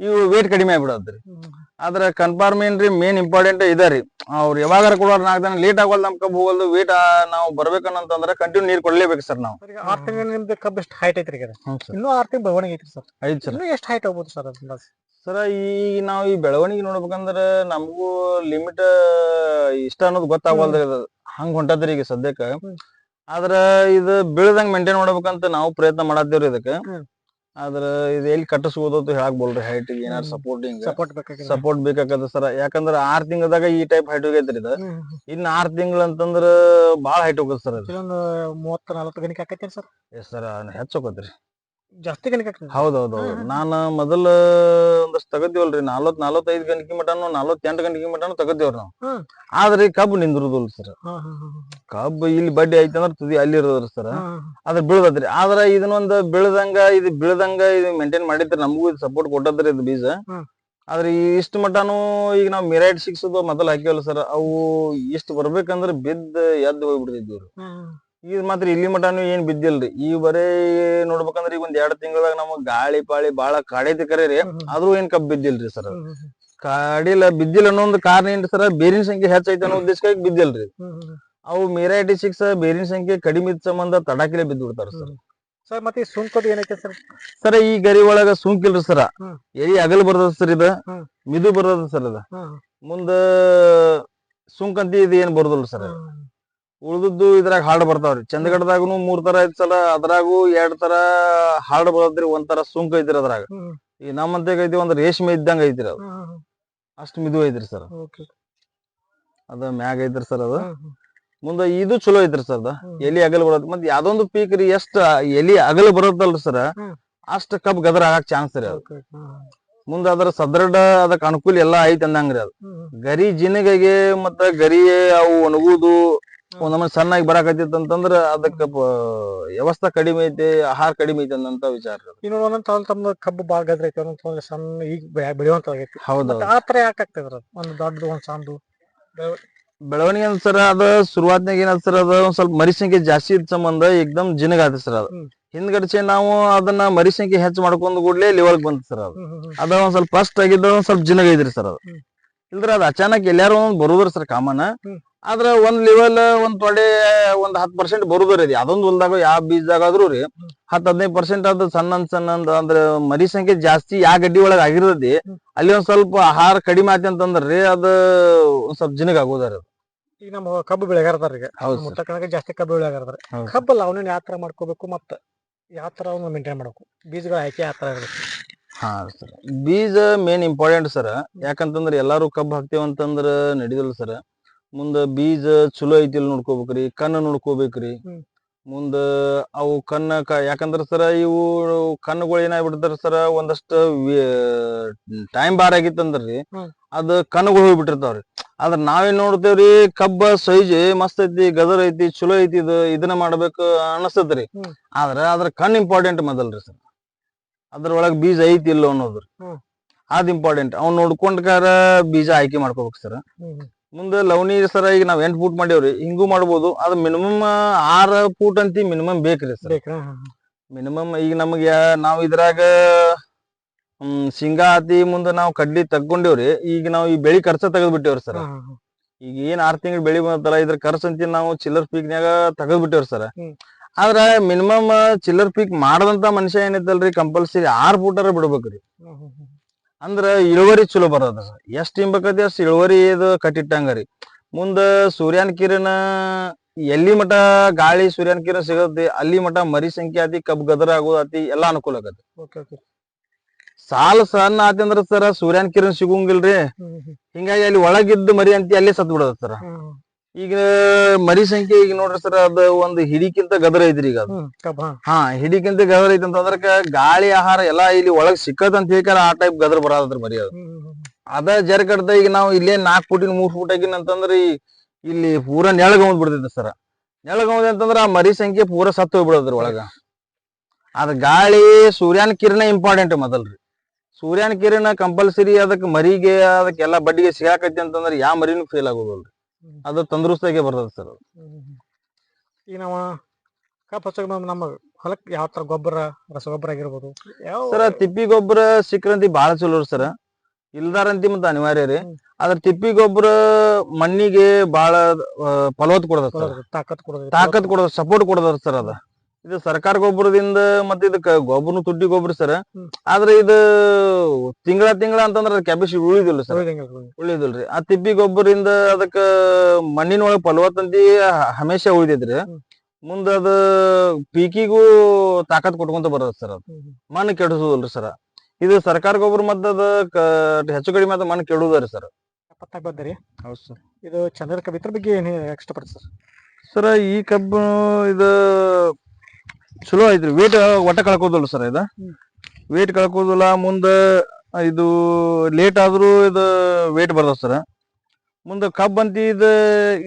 ಇವು ವೇಟ್ ಕಡಿಮೆ ಆಗ್ಬಿಡತ್ರಿ. ಹ್ಮ್. ಆದ್ರ ಕನ್ಫರ್ಮ್ ಏನ್ರಿ ಮೇನ್ ಇಂಪಾರ್ಟೆಂಟ್ ಇದಾರಿ ಅವ್ರು ಯಾವಾಗಾರ ಕೊಡೋರ್ ನಾಲ್ಕು ದಿನ ಲೇಟ್ ಆಗೋಲ್ ನಮ್ ಕಬ್ಬು ಹೋಗಲ್ದು ವೇಟ್ ನಾವು ಬರ್ಬೇಕನ್ನಂತಂದ್ರೆ ಕಂಟಿನ್ಯೂ ನೀರ್ ಕೊಡ್ಲೇಬೇಕು ಸರ್ ನಾವು. ಆರ್ ತಿಂಗಳ ಕಬ್ಬು ಎಷ್ಟು ಹೈಟ್ ಐತ್ರಿ ಇನ್ನೂ ಆರ್ ತಿಂಗಳು ಬೆಳವಣಿಗೆ ಐತ್ರಿ ಸರ್. ಐದು ಸರ್. ಎಷ್ಟು ಹೈಟ್ ಹೋಗ್ಬೋದು ಸರ್ ಸರ ಈ ನಾವು ಈ ಬೆಳವಣಿಗೆ ನೋಡ್ಬೇಕಂದ್ರ ನಮಗೂ ಲಿಮಿಟ್ ಇಷ್ಟ ಅನ್ನೋದು ಗೊತ್ತಾಗವಲ್ದ್ರಿ ಹಂಗ ಹಂಗ್ ಹೊಂಟದ್ರಿ ಈಗ ಸದ್ಯಕ್ಕ. ಆದ್ರ ಇದು ಬೀಳದಂಗ್ ಮೇಂಟೈನ್ ಮಾಡ್ಬೇಕಂತ ನಾವು ಪ್ರಯತ್ನ ಮಾಡತ್ತೇವ್ರಿ ಇದಕ್ಕ. ಆದ್ರ ಇದು ಎಲ್ಲಿ ಕಟ್ಟಿಸ್ಬೋದು ಅಂತ ಹೇಳಕ್ ಬೋಲ್ರಿ ಹೈಟ್ ಏನಾರ. ಸಪೋರ್ಟಿಂಗ್ ಸಪೋರ್ಟ್ ಬೇಕಾಗಿದೆ ಸಪೋರ್ಟ್ ಬೇಕಾಗತ್ತ ಸರ್. ಯಾಕಂದ್ರ ಆರ್ ತಿಂಗಳದಾಗ ಈ ಟೈಪ್ ಹೈಟ್ ಹೋಗೈತ್ರಿ ಇದು. ಇನ್ ಇನ್ನ ಆರ್ ತಿಂಗಳ ಅಂತಂದ್ರ ಬಾಳ ಹೈಟ್ ಹೋಗುತ್ತೆ ಸರ್ ಮೂವತ್ತು ನಲವತ್ತು ಗಣಿಕೆ ಆಕೈತಿ ಸರ್? ಎಸ್ ಸರ್ ಹೆಚ್ಚ ಹೋಗತ್ರಿ. ಜಾಸ್ತಿ ಗಣಿಕೆ ಹೌದೌದು. ನಾನ ಮೊದಲ ಒಂದಷ್ಟು ತಗದಿವಲ್ರಿ. ನಲ್ವತ್ ನಲ್ವತ್ತೈದು ಗಂಟೆ ಮಟನು ನಲ್ವತ್ತೆಂಟು ಗಂಟೆ ಮಟನು ತಗದಿವ್ರಿ ನಾವು. ಆದ್ರೆ ಈ ಕಬ್ಬು ನಿಂದಿರುದಿಲ್ಲ ಸರ್. ಕಬ್ಬು ಇಲ್ಲಿ ಬಡ್ಡಿ ಐತೆ ಅಂದ್ರೆ ತುದಿ ಅಲ್ಲಿ ಇರೋದ್ರಿ ಸರ್. ಅದ್ರ ಬೀಳದ್ರಿ ಆದ್ರ ಇದನ್ನೊಂದ್ ಬೀಳದಂಗ ಇದು ಬೀಳದಂಗ ಇದು ಮೇಂಟೈನ್ ಮಾಡಿದ್ರೆ ನಮಗೂ ಇದು ಸಪೋರ್ಟ್ ಕೊಟ್ಟದ್ರಿ ಇದು ಬೀಜ. ಆದ್ರೆ ಈ ಇಷ್ಟ ಮಟಾನು ಈಗ ನಾವು ಮಿರೈಟ್ ಸಿಕ್ಸದು ಮೊದಲ ಹಾಕಿವಲ್ಲ ಸರ್. ಅವು ಇಷ್ಟ ಬರ್ಬೇಕಂದ್ರ ಬಿದ್ದ ಎದ್ದು ಹೋಗ್ಬಿಡ್ತಿದ್ವಿ. ಈಗ ಮಾತ್ರ ಇಲ್ಲಿ ಮಟನು ಏನ್ ಬಿದ್ದಿಲ್ರಿ? ಈ ಬರೇ ನೋಡ್ಬೇಕಂದ್ರ ಈಗ ಒಂದ್ ಎರಡ್ ತಿಂಗಳದಾಗ ನಮಗ್ ಗಾಳಿ ಪಾಳಿ ಬಾಳ ಕಾಡೈತಿ ಕರೆ ರೀ. ಹ್ಮ್, ಹ್ಮ್. ಆದ್ರೂ ಏನ್ ಕಬ್ ಬಿದ್ದಿಲ್ರಿ ಸರ್? ಕಾಡಿಲ್ಲ ಬಿದ್ದಿಲ್ಲ ಅನ್ನೋ ಒಂದು ಕಾರಣ ಏನ್ರಿ ಸರ್? ಬೇರಿನ ಸಂಖ್ಯೆ ಹೆಚ್ಚೈತೆ ಅನ್ನೋ ಉದ್ದೇಶಕ್ಕಾಗಿ ಬಿದ್ದಿಲ್ರಿ. ಅವು ಮೀರೈಟಿ ಸಿಕ್ಸ್ ಬೇರಿನ ಸಂಖ್ಯೆ ಕಡಿಮೆ ಇದ್ದ ಸಂಬಂಧ ತಡಾಕಿಲೆ ಬಿದ್ದು ಬಿಡ್ತಾರ ಸರ್ ಸರ್ ಮತ್ತೆ ಸುಂಕದ ಏನೈತೆ ಸರ್? ಸರ್ ಈ ಗರಿ ಒಳಗ ಸುಂಕಿಲ್ರಿ ಸರ್. ಎರಿ ಅಗಲ್ ಬರ್ತದ ಸರ್ ಇದ. ಮಿದು ಬರ್ತದ ಸರ್ ಇದ? ಮುಂದ ಮುಂದ ಸುಂಕಂತಿ ಇದು ಏನ್ ಬರೋದಿಲ್ಲ ಸರ್. ಉಳ್ದದ್ದು ಇದ್ರಾಗ ಹಾಡ್ ಬರ್ತಾವ್ರಿ. ಚಂದಗಡದಾಗನು ಮೂರ್ ತರ ಐತ್ ಸಲ ಅದ್ರಾಗೂ ಎರಡ್ ತರ ಹಾಡ್ ಬರತ್ರಿ ಒಂದ್ ತರ ಸುಂಕ ಐತ್ರಿ ಅದ್ರಾಗ. ಈ ನಮ್ಮಂತೆಗ್ ಐತಿ ಒಂದ್ ರೇಷ್ಮೆ ಇದ್ದಂಗ ಐತ್ರಿ ಅದು. ಅಷ್ಟ್ ಮಿದು ಐತ್ರಿ ಸರ್ ಅದ. ಮ್ಯಾಗ ಐತ್ರಿ ಸರ್ ಅದು. ಮುಂದ ಇದು ಚಲೋ ಐತ್ರಿ ಸರ್ ಅದ. ಎಲಿ ಅಗಲ್ ಬರೋದ್ ಮತ್ ಯಾವ್ದೊಂದು ಪೀಕ್ ರೀ ಎಷ್ಟ್ ಎಲಿ ಅಗಲ್ ಬರೋದಲ್ರಿ ಸರ್ ಅಷ್ಟ ಕಬ್ ಗದರ ಆಗಾಕ್ ಚಾನ್ಸ್ ರೀ ಅದು. ಮುಂದ ಅದ್ರ ಸದೃಢ ಅದಕ್ ಅನುಕೂಲ ಎಲ್ಲಾ ಐತಿ ಅಂದಂಗ್ರಿ ಅದು. ಗರಿ ಜಿನಗಗೆ ಮತ್ತ ಗರಿ ಅವು ಒಣಗುದು ಒಂದೊಮ್ಮೆ ಸಣ್ಣಾಗಿ ಬರಾಕತ್ತಿತ್ತು ಅಂತಂದ್ರ ಅದಕ್ಕ ವ್ಯವಸ್ಥೆ ಕಡಿಮೆ ಐತಿ ಆಹಾರ ಕಡಿಮೆ ಐತಿ ಅಂತ ವಿಚಾರ ಇನ್ನು ಒಂದೊಂದ್ ತಮ್ಮ ತಮ್ಮ ಕಬ್ಬು ಬಾಳ ಗದ್ರ ಐತಿ ಒಂದೊಂದ್ ತಮ್ಮ ಸಣ್ಣ ಈಗ ಬೆಳೆಯುವಂತ ಆಗೈತಿ ಮತ್ತೆ ಆ ತರ ಯಾಕೆ ಆಗ್ತದ್ರ ಒಂದ್ ದೊಡ್ಡದು ಒಂದ್ ಸಣ್ಣದು? ಬೆಳವಣಿಗೆ ಅಂತ ಸರ್ ಅದ ಶುರುವಾತ್ನಾಗ ಏನದ ಸರ್ ಅದ ಒಂದ್ ಸ್ವಲ್ಪ ಮರಿ ಸಂಖ್ಯೆ ಜಾಸ್ತಿ ಇದ್ ಸಂಬಂಧ ಏಕ್ದಮ್ ಜಿನಗಾತಿ ಸರ್ ಅದು. ಹಿಂದ್ಗಡೆ ನಾವು ಅದನ್ನ ಮರಿ ಸಂಖ್ಯೆ ಹೆಚ್ಚು ಮಾಡ್ಕೊಂಡ್ ಕೂಡ್ಲೆ ಲೆವೆಲ್ ಬಂತ ಸರ್ ಅದು. ಅದ ಒಂದ್ ಸ್ವಲ್ಪ ಫಸ್ಟ್ ಆಗಿದ್ದ ಒಂದ್ ಸ್ವಲ್ಪ ಜಿನಗ ಇದ್ರಿ ಸರ್ ಅದು. ಇಲ್ದ್ರ ಅದ ಅಚಾನಕ್ ಎಲ್ಲಾರು ಒಂದ್ ಬರುದ್ರ ಸರ್ ಕಾಮನ್. ಆದ್ರ ಒಂದ್ ಲೆವೆಲ್ ಒಂದ್ ತೊಡೆ ಒಂದ್ ಹತ್ ಪರ್ಸೆಂಟ್ ಬರುದ್ರ ರೀ. ಅದೊಂದ್ ಹೊಲ್ದಾಗ ಯಾವ ಬೀಜದಾಗ ಆದ್ರೂ ರೀ ಹತ್ ಹದಿನೈದು ಪರ್ಸೆಂಟ್ ಅದ್ ಸಣ್ಣ ಸಣ್ಣ ಅಂದ್ರೆ ಅಂದ್ರ ಮರಿ ಸಂಖ್ಯೆ ಜಾಸ್ತಿ ಯಾವ ಗಡ್ಡಿ ಒಳಗ ಆಗಿರ್ತೈತಿ ಅಲ್ಲಿ ಒಂದ್ ಸ್ವಲ್ಪ ಆಹಾರ ಕಡಿಮೆ ಆತಿ ಅಂತಂದ್ರಿ ಅದ ಒಂದ್ ಸ್ವಲ್ಪ ಜಿನಗ್ ಆಗೋದಾರ ಈಗ ನಮ್ಮ ಕಬ್ಬು ಬೆಳೆಗಾರದಾರ ಈಗ ಕಣಕ್ಕೆ ಜಾಸ್ತಿ ಕಬ್ಬು ಬೆಳೆಗಾರದಾರ. ಕಬ್ಬು ಕಬ್ಬಲ್ಲ ಅವನ್ನ ಯಾವ ತರ ಮಾಡ್ಕೋಬೇಕು ಮತ್ತ ಯಾವ ತರ ಅವನ್ನ ಮೇಂಟೈನ್ ಮಾಡ್ಬೇಕು? ಬೀಜಗಳ ಆಯ್ಕೆ ಯಾವ ತರ ಇರ್ಬೇಕು ಹಾ ಸರ್. ಬೀಜ ಮೇನ್ ಇಂಪಾರ್ಟೆಂಟ್ ಸರ್. ಯಾಕಂತಂದ್ರ ಎಲ್ಲಾರು ಕಬ್ಬು ಹಾಕ್ತೇವ ಅಂತಂದ್ರ ನಡಿದಿಲ್ಲ ಸರ್. ಮುಂದ ಬೀಜ ಚಲೋ ಐತಿಲ್ ನೋಡ್ಕೋಬೇಕ್ರಿ ಕಣ್ಣ ನೋಡ್ಕೋಬೇಕ್ರಿ. ಮುಂದ ಅವು ಕಣ್ಣ ಕ ಯಾಕಂದ್ರ ಸರ ಇವು ಕಣ್ಣುಗಳು ಏನಾಗ್ಬಿಡ್ತಾರ ಸರ ಒಂದಷ್ಟ ಟೈಮ್ ಬಾರ್ ಆಗಿತ್ತಂದ್ರಿ. ಅದ ಕಣ್ಣುಗಳು ಹೋಗ್ಬಿಟ್ಟಿರ್ತಾವ್ರಿ ಆದ್ರ ನಾವೇನ್ ನೋಡ್ತೇವ್ರಿ ಕಬ್ಬ ಸೈಜ್ ಮಸ್ತ್ ಐತಿ ಗದರ್ ಐತಿ ಚಲೋ ಐತಿ ಇದು ಇದನ್ನ ಮಾಡ್ಬೇಕು ಅನಸ್ತತ್ರಿ ಹ್ಮ್. ಆದ್ರ ಅದ್ರ ಕಣ್ಣು ಇಂಪಾರ್ಟೆಂಟ್ ಮೊದಲ್ರಿ ಸರ್ ಅದ್ರೊಳಗ ಬೀಜ ಐತಿ ಇಲ್ಲೋ ಅನ್ನೋದ್ರಿ. ಅದ್ ಇಂಪಾರ್ಟೆಂಟ್ ಅವ್ನ್ ನೋಡ್ಕೊಂಡ್ಕಾರ ಬೀಜ ಆಯ್ಕೆ ಮಾಡ್ಕೋಬೇಕು ಸರ್. ಮುಂದೆ ಲವಣಿ ಸರ ಈಗ ನಾವ್ ಎಂಟ್ ಫೂಟ್ ಮಾಡೇವ್ರಿ ಹಿಂಗೂ ಮಾಡ್ಬೋದು ಅದ್ ಮಿನಿಮಮ್ ಆರ್ ಫೂಟ್ ಅಂತಿ ಮಿನಿಮಮ್ ಬೇಕ್ರಿ ಸರ್. ಮಿನಿಮಮ್ ಈಗ ನಮ್ಗೆ ನಾವ್ ಇದ್ರಾಗ ಹ್ಮ್ ಶೇಂಗಾ ಹತ್ತಿ ಮುಂದೆ ನಾವು ಕಡ್ಲಿ ತಗೊಂಡೇವ್ರಿ ಈಗ ನಾವು ಈ ಬೆಳಿ ಖರ್ಚ ತೆಗೆದ್ ಬಿಟ್ಟೇವ್ರಿ ಸರ್. ಈಗ ಏನ್ ಆರ್ ತಿಂಗಳು ಬೆಳಿ ಬಂದಲ್ಲ ಇದ್ರ ಖರ್ಚು ಅಂತಿ ನಾವು ಚಿಲ್ಲರ್ ಪೀಕ್ನ್ಯಾಗ ತೆಗೆದ್ ಬಿಟ್ಟೇವ್ರಿ ಸರ್. ಆದ್ರ ಮಿನಿಮಮ್ ಚಿಲ್ಲರ್ ಪೀಕ್ ಮಾಡದಂತ ಮನುಷ್ಯ ಏನೈತಲ್ರಿ ಕಂಪಲ್ಸರಿ ಆರ್ ಫೂಟರ ಬಿಡ್ಬೇಕ್ರಿ. ಅಂದ್ರ ಇಳುವರಿ ಚಲೋ ಬರೋದ ಎಷ್ಟ್ ತಿನ್ಬೇಕತಿ ಅಷ್ಟ್ ಇಳುವರಿ ಇದು ಕಟ್ಟಿಟ್ಟಂಗರಿ ಮುಂದ ಸೂರ್ಯನ ಕಿರಣ ಎಲ್ಲಿ ಮಠ ಗಾಳಿ ಸೂರ್ಯನ ಕಿರಣ ಸಿಗತ್ತೆ ಅಲ್ಲಿ ಮಠ ಮರಿ ಸಂಖ್ಯೆ ಆತಿ ಕಬ್ಬ್ ಗದರ ಆತಿ ಎಲ್ಲಾ ಅನುಕೂಲ ಆಗತ್ತೆ ಸಾಲ ಸಣ್ಣ ಆತಿ ಅಂದ್ರ ಸರ ಸೂರ್ಯನ ಕಿರಣ ಸಿಗುಂಗಿಲ್ರಿ. ಹಿಂಗಾಗಿ ಅಲ್ಲಿ ಒಳಗಿದ್ದ ಮರಿ ಅಂತಿ ಅಲ್ಲೇ ಸತ್ ಬಿಡೋದ ಸರ. ಈಗ ಮರಿ ಸಂಖ್ಯೆ ಈಗ ನೋಡ್ರಿ ಸರ್ ಅದ ಒಂದು ಹಿಡಿಕಿಂತ ಗದರ ಐತ್ರಿ ಈಗ ಅದು ಹಾ. ಹಿಡಿಕಿಂತ ಗದರ ಐತಿ ಅಂತಂದ್ರ ಗಾಳಿ ಆಹಾರ ಎಲ್ಲಾ ಇಲ್ಲಿ ಒಳಗ್ ಸಿಕ್ಕತ್ ಅಂತ ಹೇಳ್ಕಾರ ಆ ಟೈಪ್ ಗದರ್ ಬರಾದ್ರಿ ಮರಿ ಅದು. ಅದ ಜರ ಕಡ್ದ ಈಗ ನಾವು ಇಲ್ಲೇ ನಾಲ್ಕು ಫುಟಿನ ಮೂರ್ ಫುಟ್ ಆಗಿನ ಅಂತಂದ್ರ ಇಲ್ಲಿ ಪೂರಾ ನೆಳಗೊಂದ್ ಬಿಡ್ತೈತಿ ಸರ ನೆಳಗೊಂದ್ ಅಂತಂದ್ರ ಆ ಮರಿ ಸಂಖ್ಯೆ ಪೂರಾ ಸತ್ತು ಹೋಗ್ಬಿಡದ್ರ ಒಳಗ ಅದ ಗಾಳಿ ಸೂರ್ಯನ ಕಿರಣ ಇಂಪಾರ್ಟೆಂಟ್ ಮೊದಲ್ರಿ ಸೂರ್ಯನ ಕಿರಣ ಕಂಪಲ್ಸರಿ ಅದಕ್ಕೆ ಮರಿಗೆ ಅದಕ್ಕೆ ಎಲ್ಲಾ ಬಡ್ಡಿಗೆ ಸಿಗಾಕೈತಿ ಅಂತಂದ್ರ ಯಾವ ಮರಿನೂ ಫೇಲ್ ಆಗೋದಿಲ್ರಿ. ಅದು ತಂದರುಸ್ತಾಗೆ ಬರ್ತದ ಸರ್. ಈಗ ನಾವು ಹಚ್ಚಾಕ ನಮ್ಮ ನಮ್ಮ ಹೊಲಕ್ಕೆ ಯಾವ ತರ ಗೊಬ್ಬರ ರಸಗೊಬ್ಬರ ಆಗಿರ್ಬೋದು ಯಾವ ಸರ ತಿಪ್ಪಿ ಗೊಬ್ಬರ ಸಿಕ್ರಂತಿ ಬಹಳ ಚಲೋ ಸರ್. ಇಲ್ದಾರಂತಿ ಮತ್ತ ಅನಿವಾರ್ಯ ರೀ. ಹ್ಮ್. ಅದ್ರ ತಿಪ್ಪಿ ಗೊಬ್ಬರ ಮಣ್ಣಿಗೆ ಬಹಳ ಫಲವತ್ ಕೊಡದ ಸರ್. ಕೊಡೋದು, ತಾಕತ್ ಕೊಡೋದು ತಾಕತ್ ಕೊಡೋದು ಸಪೋರ್ಟ್ ಕೊಡದ ಸರ್ ಅದ. ಇದು ಸರ್ಕಾರ ಗೊಬ್ಬರದಿಂದ ಮತ್ತೆ ಇದಕ್ಕ ಗೊಬ್ಬರನು ತುಟ್ಟಿ ಗೊಬ್ಬರ ಸರ್. ಆದ್ರೆ ಇದು ತಿಂಗಳ ತಿಂಗಳ ಅಂತಂದ್ರ ಕೆಪಾಸಿಟಿ ಉಳಿದಿಲ್ಲ ಸರ್. ಉಳಿದಿಲ್ಲ ರೀ ಉಳಿದಿಲ್ರಿ. ಆ ತಿಪ್ಪಿ ಗೊಬ್ಬರದಿಂದ ಅದಕ್ಕ ಮಣ್ಣಿನೊಳಗ ಫಲವತ್ತಂತಿ ಹಮೇಶ ಉಳಿದೈತ್ರಿ. ಮುಂದ ಅದ ಪೀಕಿಗೂ ತಾಕತ್ ಕೊಟ್ಕೊಂತ ಬರೋದ್ ಸರ್ ಅದು. ಮಣ್ಣು ಕೆಡಿಸೋದಿಲ್ರಿ ಸರ್. ಇದು ಸರ್ಕಾರ ಗೊಬ್ಬರ ಮತ್ತದ ಹೆಚ್ಚು ಕಡಿಮೆ ಅದು ಮಣ್ಣು ಕೆಡುದ್ರಿ ಸರ್. ಬಂದ್ರಿ ಹೌದು ಸರ್. ಇದು ಚಂದ್ರ ಕಬ್ಬಿತ್ರ ಬಗ್ಗೆ ಏನು ಇಷ್ಟಪಡ್ತೀರಿ ಸರ್? ಸರ್ ಈ ಕಬ್ಬು ಇದು ಚಲೋ ಐತ್ರಿ. ವೇಟ್ ಒಟ್ಟ ಕಳ್ಕೋದಲ್ಲ ಸರ್ ಇದು. ವೇಟ್ ಕಳ್ಕೋದಿಲ್ಲ ಮುಂದ ಇದು ಲೇಟ್ ಆದ್ರೂ ಇದು ವೇಟ್ ಬರ್ತದ ಸರ್ ಮುಂದ ಕಬ್ಬ ಅಂತ ಇದ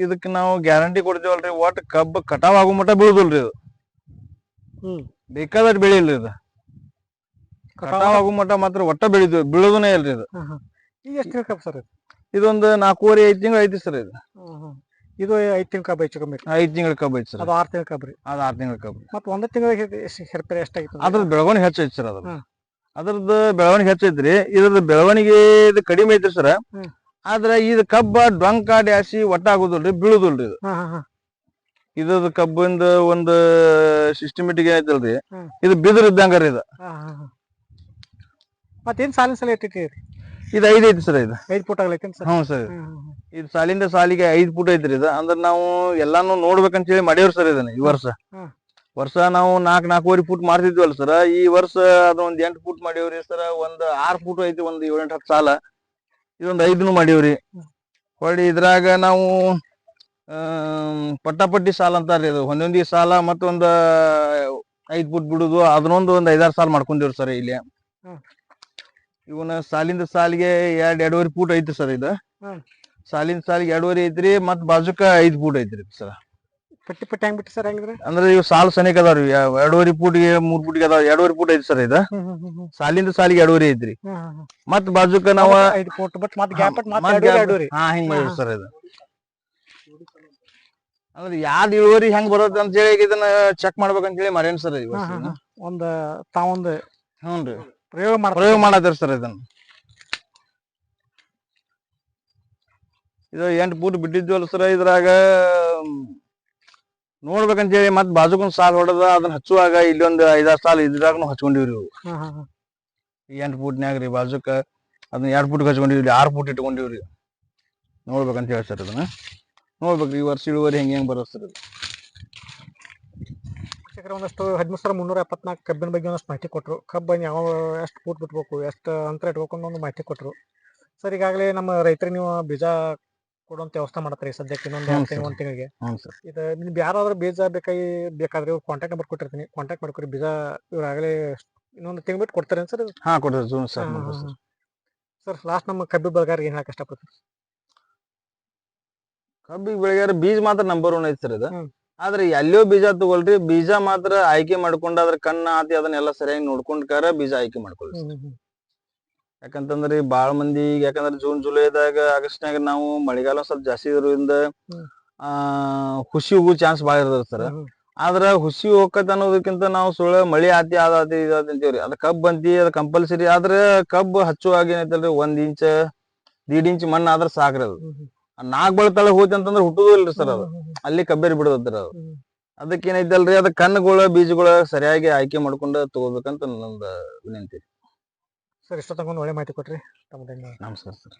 ಇದಕ್ಕೆ ನಾವು ಗ್ಯಾರಂಟಿ ಕೊಡ್ತೀವಲ್ರಿ ಒಟ್ಟು ಕಬ್ಬ ಕಟಾವ್ ಆಗೋ ಮಟ್ಟ ಬೀಳುದಿಲ್ರಿ ಇದು. ಹ್ಮ್. ಬೇಕಾದಷ್ಟು ಬೆಳಿಲ್ರಿ ಇದು. ಕಟಾವ್ ಆಗೋ ಮಟ್ಟ ಮಾತ್ರ ಒಟ್ಟ ಬೆಳಿದು ಬೀಳೋದನೇ ಇಲ್ರಿ ಇದು. ಈಗ ಎಷ್ಟು ಕಬ್ಬು ಸರ್ ಇದು? ಇದೊಂದು ನಾಲ್ಕೂವರೆ ಐದು ತಿಂಗಳು ಐತಿ ಸರ್ ಇದು. ಇದು ಐದು ತಿಂಗಳ ಕಬ್ಬು ಹೆಚ್ಚು ಐದು ಐದ್ ತಿಂಗಳ ಕಬ್ಬು ಐತಿ ಸರ್ ಅದು ಆರು ತಿಂಗಳ ಕಬ್ಬು ರೀ. ಆರು ಆರ್ ತಿಂಗಳ ಕಬ್ಬರಿ ಮತ್ತೆ ಒಂದ್ ತಿಂಗಳ ಹೆರ್ಪೇರಿ ಎಷ್ಟಾಗಿತ್ತು ಅದ್ರ? ಬೆಳವಣಿಗೆ ಹೆಚ್ಚು ಐತಿ ಸರ್ ಅದ್ರ ಅದ್ರದ್ದು ಬೆಳವಣಿಗೆ ಹೆಚ್ಚೈತ್ರಿ ಇದ್ರದ್ದು ಬೆಳವಣಿಗೆ ಇದು ಕಡಿಮೆ ಐತ್ರಿ ಸರ್. ಆದ್ರೆ ಇದು ಕಬ್ಬ ಡೊಂಕ ಡ್ಯಾಸಿ ಒಟ್ಟ ಆಗುದಿಲ್ರಿ ಬೀಳುದಿಲ್ರಿ ಇದು. ಇದ್ರದ್ದು ಕಬ್ಬಿಂದ ಒಂದು ಸಿಸ್ಟಮೆಟಿಕ್ ಐತಲ್ರಿ. ಇದು ಬಿದಿರ್ ಇದ್ದಂಗ ಇದು. ಹಾ ಹಾ ಹಾ. ಮತ್ತೇನ್ ಸಾಲಿನ ಸಲ ಇಟ್ಟಿರಿ ಇದು ಐದ್ ಐತಿ ಸರ್ ಇದು. ಐದ್ ಫುಟ್ ಆಗ್ಲೈತೇನ್ ಸರ್? ಹ್ಞೂ ಸರ್. ಇದು ಸಾಲಿಂದ ಸಾಲಿಗೆ ಐದ್ ಫುಟ್ ಐತ್ರಿ ಇದು. ಅಂದ್ರ ನಾವು ಎಲ್ಲಾನು ನೋಡ್ಬೇಕಂತ ಹೇಳಿ ಮಾಡೇವ್ರಿ ಸರ್ ಇದನ್ನ ಈ ವರ್ಷ. ವರ್ಷ ನಾವು ನಾಲ್ಕ್ ನಾಲ್ಕೂವರೆ ಫುಟ್ ಮಾಡ್ತಿದ್ವಲ್ಲ ಸರ್. ಈ ವರ್ಷ ಅದೊಂದ್ ಎಂಟ್ ಫುಟ್ ಮಾಡೇವ್ರಿ ಸರ್. ಒಂದ್ ಆರ್ ಫುಟ್ ಐತಿ ಒಂದ್ ಏಳೆಂಟು ಹತ್ತು ಸಾಲ. ಇದೊಂದ್ ಐದನು ಮಾಡೇವ್ರಿ. ಹೊಳ್ಳಿ ಇದ್ರಾಗ ನಾವು ಆಮ್, ಪಟ್ಟಾಪಟ್ಟಿ ಸಾಲ ಅಂತಾರ್ರಿ ಇದು ಒಂದೊಂದಿ ಸಾಲ ಮತ್ತೊಂದ್ ಐದ್ ಫುಟ್ ಬಿಡುದು. ಅದನ್ನೊಂದು ಒಂದ್ ಐದಾರು ಸಾಲ ಮಾಡ್ಕೊಂಡಿವ್ರಿ ಸರ್ ಇಲ್ಲಿ. ಹ್ಮ್. ಇವನ ಸಾಲಿಂದ ಸಾಲಿಗೆ ಎರಡ್ ಎರಡೂವರೆ ಫೂಟ್ ಐತ್ರಿ ಸರ್ ಇದು. ಹ್ಮ್. ಸಾಲಿನ ಸಾಲಿಗೆ ಎರಡೂವರೆ ಐತ್ರಿ ಮತ್ ಬಾಜುಕ ಐದ್ ಫೂಟ್ ಐತ್ರಿ ಸರ್. ಪಟ್ಟಿ ಪಟ್ಟಿ ಹೆಂಗ್ ಬಿಟ್ಟು ಸರ್ ಹೆಂಗಿದ್ರೆ? ಅಂದ್ರೆ ಇವ್ ಸಾಲು ಸನಿಕ್ ಅದಾವ್ರಿ ಯಾವ- ಎರಡೂವರೆ ಫೂಟ್ಗೆ ಮೂರ್ ಫೂಟ್ಗೆ ಅದಾವ ಎರಡೂವರೆ ಫೂಟ್ ಐತಿ ಸರ್ ಇದ. ಹ್ಮ್ ಹ್ಮ್ ಹ್ಮ್ ಹ್ಮ್. ಸಾಲಿಂದ ಸಾಲಿಗೆ ಎರಡೂವರೆ ಐತ್ರಿ. ಹ್ಮ್ ಹ್ಮ್ ಹ್ಮ್. ಮತ್ ಬಾಜುಕ ನಾವ ಐದ್ ಐದು ಫೋಟ್ ಬಟ್ ಮತ್ತೆ ಗ್ಯಾಪ್ ಮತ್ತೆ ಮತ್ತ್ ಎರಡು gap- ಎರಡು ರೀ ಹಾ ಹಿಂಗ್. ಸರ್ ಇದು. ಅಂದ್ರೆ ಯಾವ್ದ್ ಇಳುವರಿ ಹೆಂಗ್ ಬರುತ್ತೆ ಅಂತ ಹೇಳಿ ಇದನ್ನ ಚೆಕ್ ಮಾಡ್ಬೇಕಂತ ಹೇಳಿ ಮರೇನ್ ಸರ್ ಒಂದ. ಒಂದ್ ತಾವೊಂದ್ ಹ್ಞೂನ್ರಿ. ಪ್ರಯೋಗ ಮಾಡ ಪ್ರಯೋಗ ಮಾಡತ್ತೀರಿ ಸರ್ ಇದನ್ನ. ಇದು ಎಂಟು ಫೂಟ್ ಬಿಟ್ಟಿದ್ವಲ್ಲ ಸರ್ ಇದ್ರಾಗ ನೋಡ್ಬೇಕಂತ ಹೇಳಿ ಮತ್ ಬಾಜುಕೊಂದ್ ಸಾಲ್ ಹೊಡೆದ ಅದನ್ನ ಹಚ್ಚುವಾಗ ಇಲ್ಲೊಂದು ಐದಾರು ಸಾಲ್ ಇದ್ರಾಗನು ಹಚ್ಕೊಂಡಿವ್ರಿ ಇವು ಎಂಟು ಫೂಟ್ನ್ಯಾಗ ರೀ ಬಾಜುಕ ಅದನ್ನ ಎರಡು ಫೂಟ್ ಹಚ್ಕೊಂಡಿವ್ರಿ ಆರು ಫೂಟ್ ಇಟ್ಕೊಂಡಿವ್ರಿ. ನೋಡ್ಬೇಕಂತ ಹೇಳಿ ಸರ್ ಅದನ್ನ ನೋಡ್ಬೇಕ್ರಿ ಈ ವರ್ಷ ಇಳುವರಿ ಹೆಂಗ್ ಹೆಂಗ್ ಬರೋದ್ ಸರ್ ಶಿಕ್ಷಕರು ಒಂದಷ್ಟು ಹದಿಮೂರು ಸಾವಿರ ಮುನ್ನೂರ ಎಪ್ಪತ್ನಾಲ್ಕು ಕಬ್ಬಿನ ಬಗ್ಗೆ ಒಂದಷ್ಟು ಮಾಹಿತಿ ಕೊಟ್ಟರು ಕಬ್ಬನ್ನು ಯಾವ ಎಷ್ಟು ಫೂಟ್ ಬಿಟ್ಬೇಕು ಎಷ್ಟು ಅಂತರ ಇಟ್ಕೊಂಡು ಒಂದು ಮಾಹಿತಿ ಕೊಟ್ಟರು ಸರ್ ಈಗಾಗಲೇ ನಮ್ಮ ರೈತರಿಗೆ ನೀವು ಬೀಜ ಕೊಡುವಂತ ವ್ಯವಸ್ಥೆ ಮಾಡತ್ರಿ ಸದ್ಯಕ್ಕೆ ಇನ್ನೊಂದು ಎರಡು. ತಿಂಗಳು ಒಂದು ತಿಂಗಳಿಗೆ. ಇದು ನಿಮ್ಗೆ ಯಾರಾದ್ರೂ ಬೀಜ ಬೇಕಾಗಿ ಬೇಕಾದ್ರೆ ಇವ್ರು ಕಾಂಟ್ಯಾಕ್ಟ್ ನಂಬರ್ ಕೊಟ್ಟಿರ್ತೀನಿ. ಕಾಂಟ್ಯಾಕ್ಟ್ ಮಾಡ್ಕೊರಿ ಬೀಜ ಇವ್ರಾಗಲೇ ಇನ್ನೊಂದು ತಿಂಗಳು ಬಿಟ್ಟು ಕೊಡ್ತಾರೆ ಸರ್ ಹಾಂ ಕೊಡ್ತಾರೆ ಜೂನ್ ಸರ್ ಸರ್. ಲಾಸ್ಟ್ ನಮ್ಮ ಕಬ್ಬಿ ಬೆಳೆಗಾರರಿಗೆ ಏನು ಹಾಕಿ ಇಷ್ಟಪಡ್ತೀನಿ ಕಬ್ಬಿ ಬೆಳೆಗಾರ ಬೀಜ ಮಾತ್ರ ನಂಬರ್ ಒನ್ ಐತಿ ಸರ್ ಇದು. ಆದ್ರೆ ಎಲ್ಲೋ ಬೀಜ ತಗೊಳ್ರಿ ಬೀಜ ಮಾತ್ರ ಆಯ್ಕೆ ಮಾಡ್ಕೊಂಡು ಅದ್ರ ಕಣ್ಣ ಆತಿ ಅದನ್ನೆಲ್ಲ ಸರಿಯಾಗಿ ನೋಡ್ಕೊಂಡ್ಕಾರ ಬೀಜ ಆಯ್ಕೆ ಮಾಡ್ಕೊಳ್ಳಿ ಯಾಕಂತಂದ್ರಿ ಬಾಳ ಮಂದಿ ಈಗ ಯಾಕಂದ್ರೆ ಜೂನ್ ಜುಲೈದಾಗ ಆಗಸ್ಟ್ನಾಗ ನಾವು ಮಳೆಗಾಲ ಸ್ವಲ್ಪ ಜಾಸ್ತಿ ಇರೋದ್ರಿಂದ. ಆ ಹುಸಿ ಹೋಗೋ ಚಾನ್ಸ್ ಬಾಳ ಇರ್ತದ ಸರ್. ಆದ್ರ ಹುಸಿ ಹೋಗತ್ ಅನ್ನೋದಕ್ಕಿಂತ ನಾವು ಸುಳ್ಳ ಮಳಿ ಆತಿ ಅದಾತಿ ಇದಾತಿ ಅಂತೀವ್ರಿ. ಅದ ಕಬ್ಬ್ ಬಂತಿ ಅದ ಕಂಪಲ್ಸರಿ ಆದ್ರ ಕಬ್ ಹಚ್ಚುವಾಗ ಏನೈತಲ್ರಿ ಒಂದ್ ಇಂಚ್ ದೀಡ್ ಇಂಚ್ ಮಣ್ಣ ಆದ್ರ ಸಾಕ್ರಿ ಅದು. ಹ್ಮ್ ಬಳತಾಳ ಹೋಯ್ತು ಅಂತಂದ್ರೆ ಹುಟ್ಟುದು ಇಲ್ರಿ ಸರ್ ಅದು. ಅಲ್ಲಿ ಕಬ್ಬೇರಿ ಬಿಡದತ್ತರ ಅದು. ಅದಕ್ಕೆ ಏನೈತಲ್ರಿ ಅದ ಕಣ್ಣುಗಳ ಬೀಜಗಳ ಸರಿಯಾಗಿ ಆಯ್ಕೆ ಮಾಡ್ಕೊಂಡು ತಗೋಬೇಕಂತ ನನ್ನ ವಿನಂತಿ. ಸರ್ ಇಷ್ಟೊತ್ತಂಗೊಂದು ಒಳ್ಳೆ ಮಾಹಿತಿ ಕೊಟ್ರಿ. ನಮಸ್ಕಾರ ಸರ್.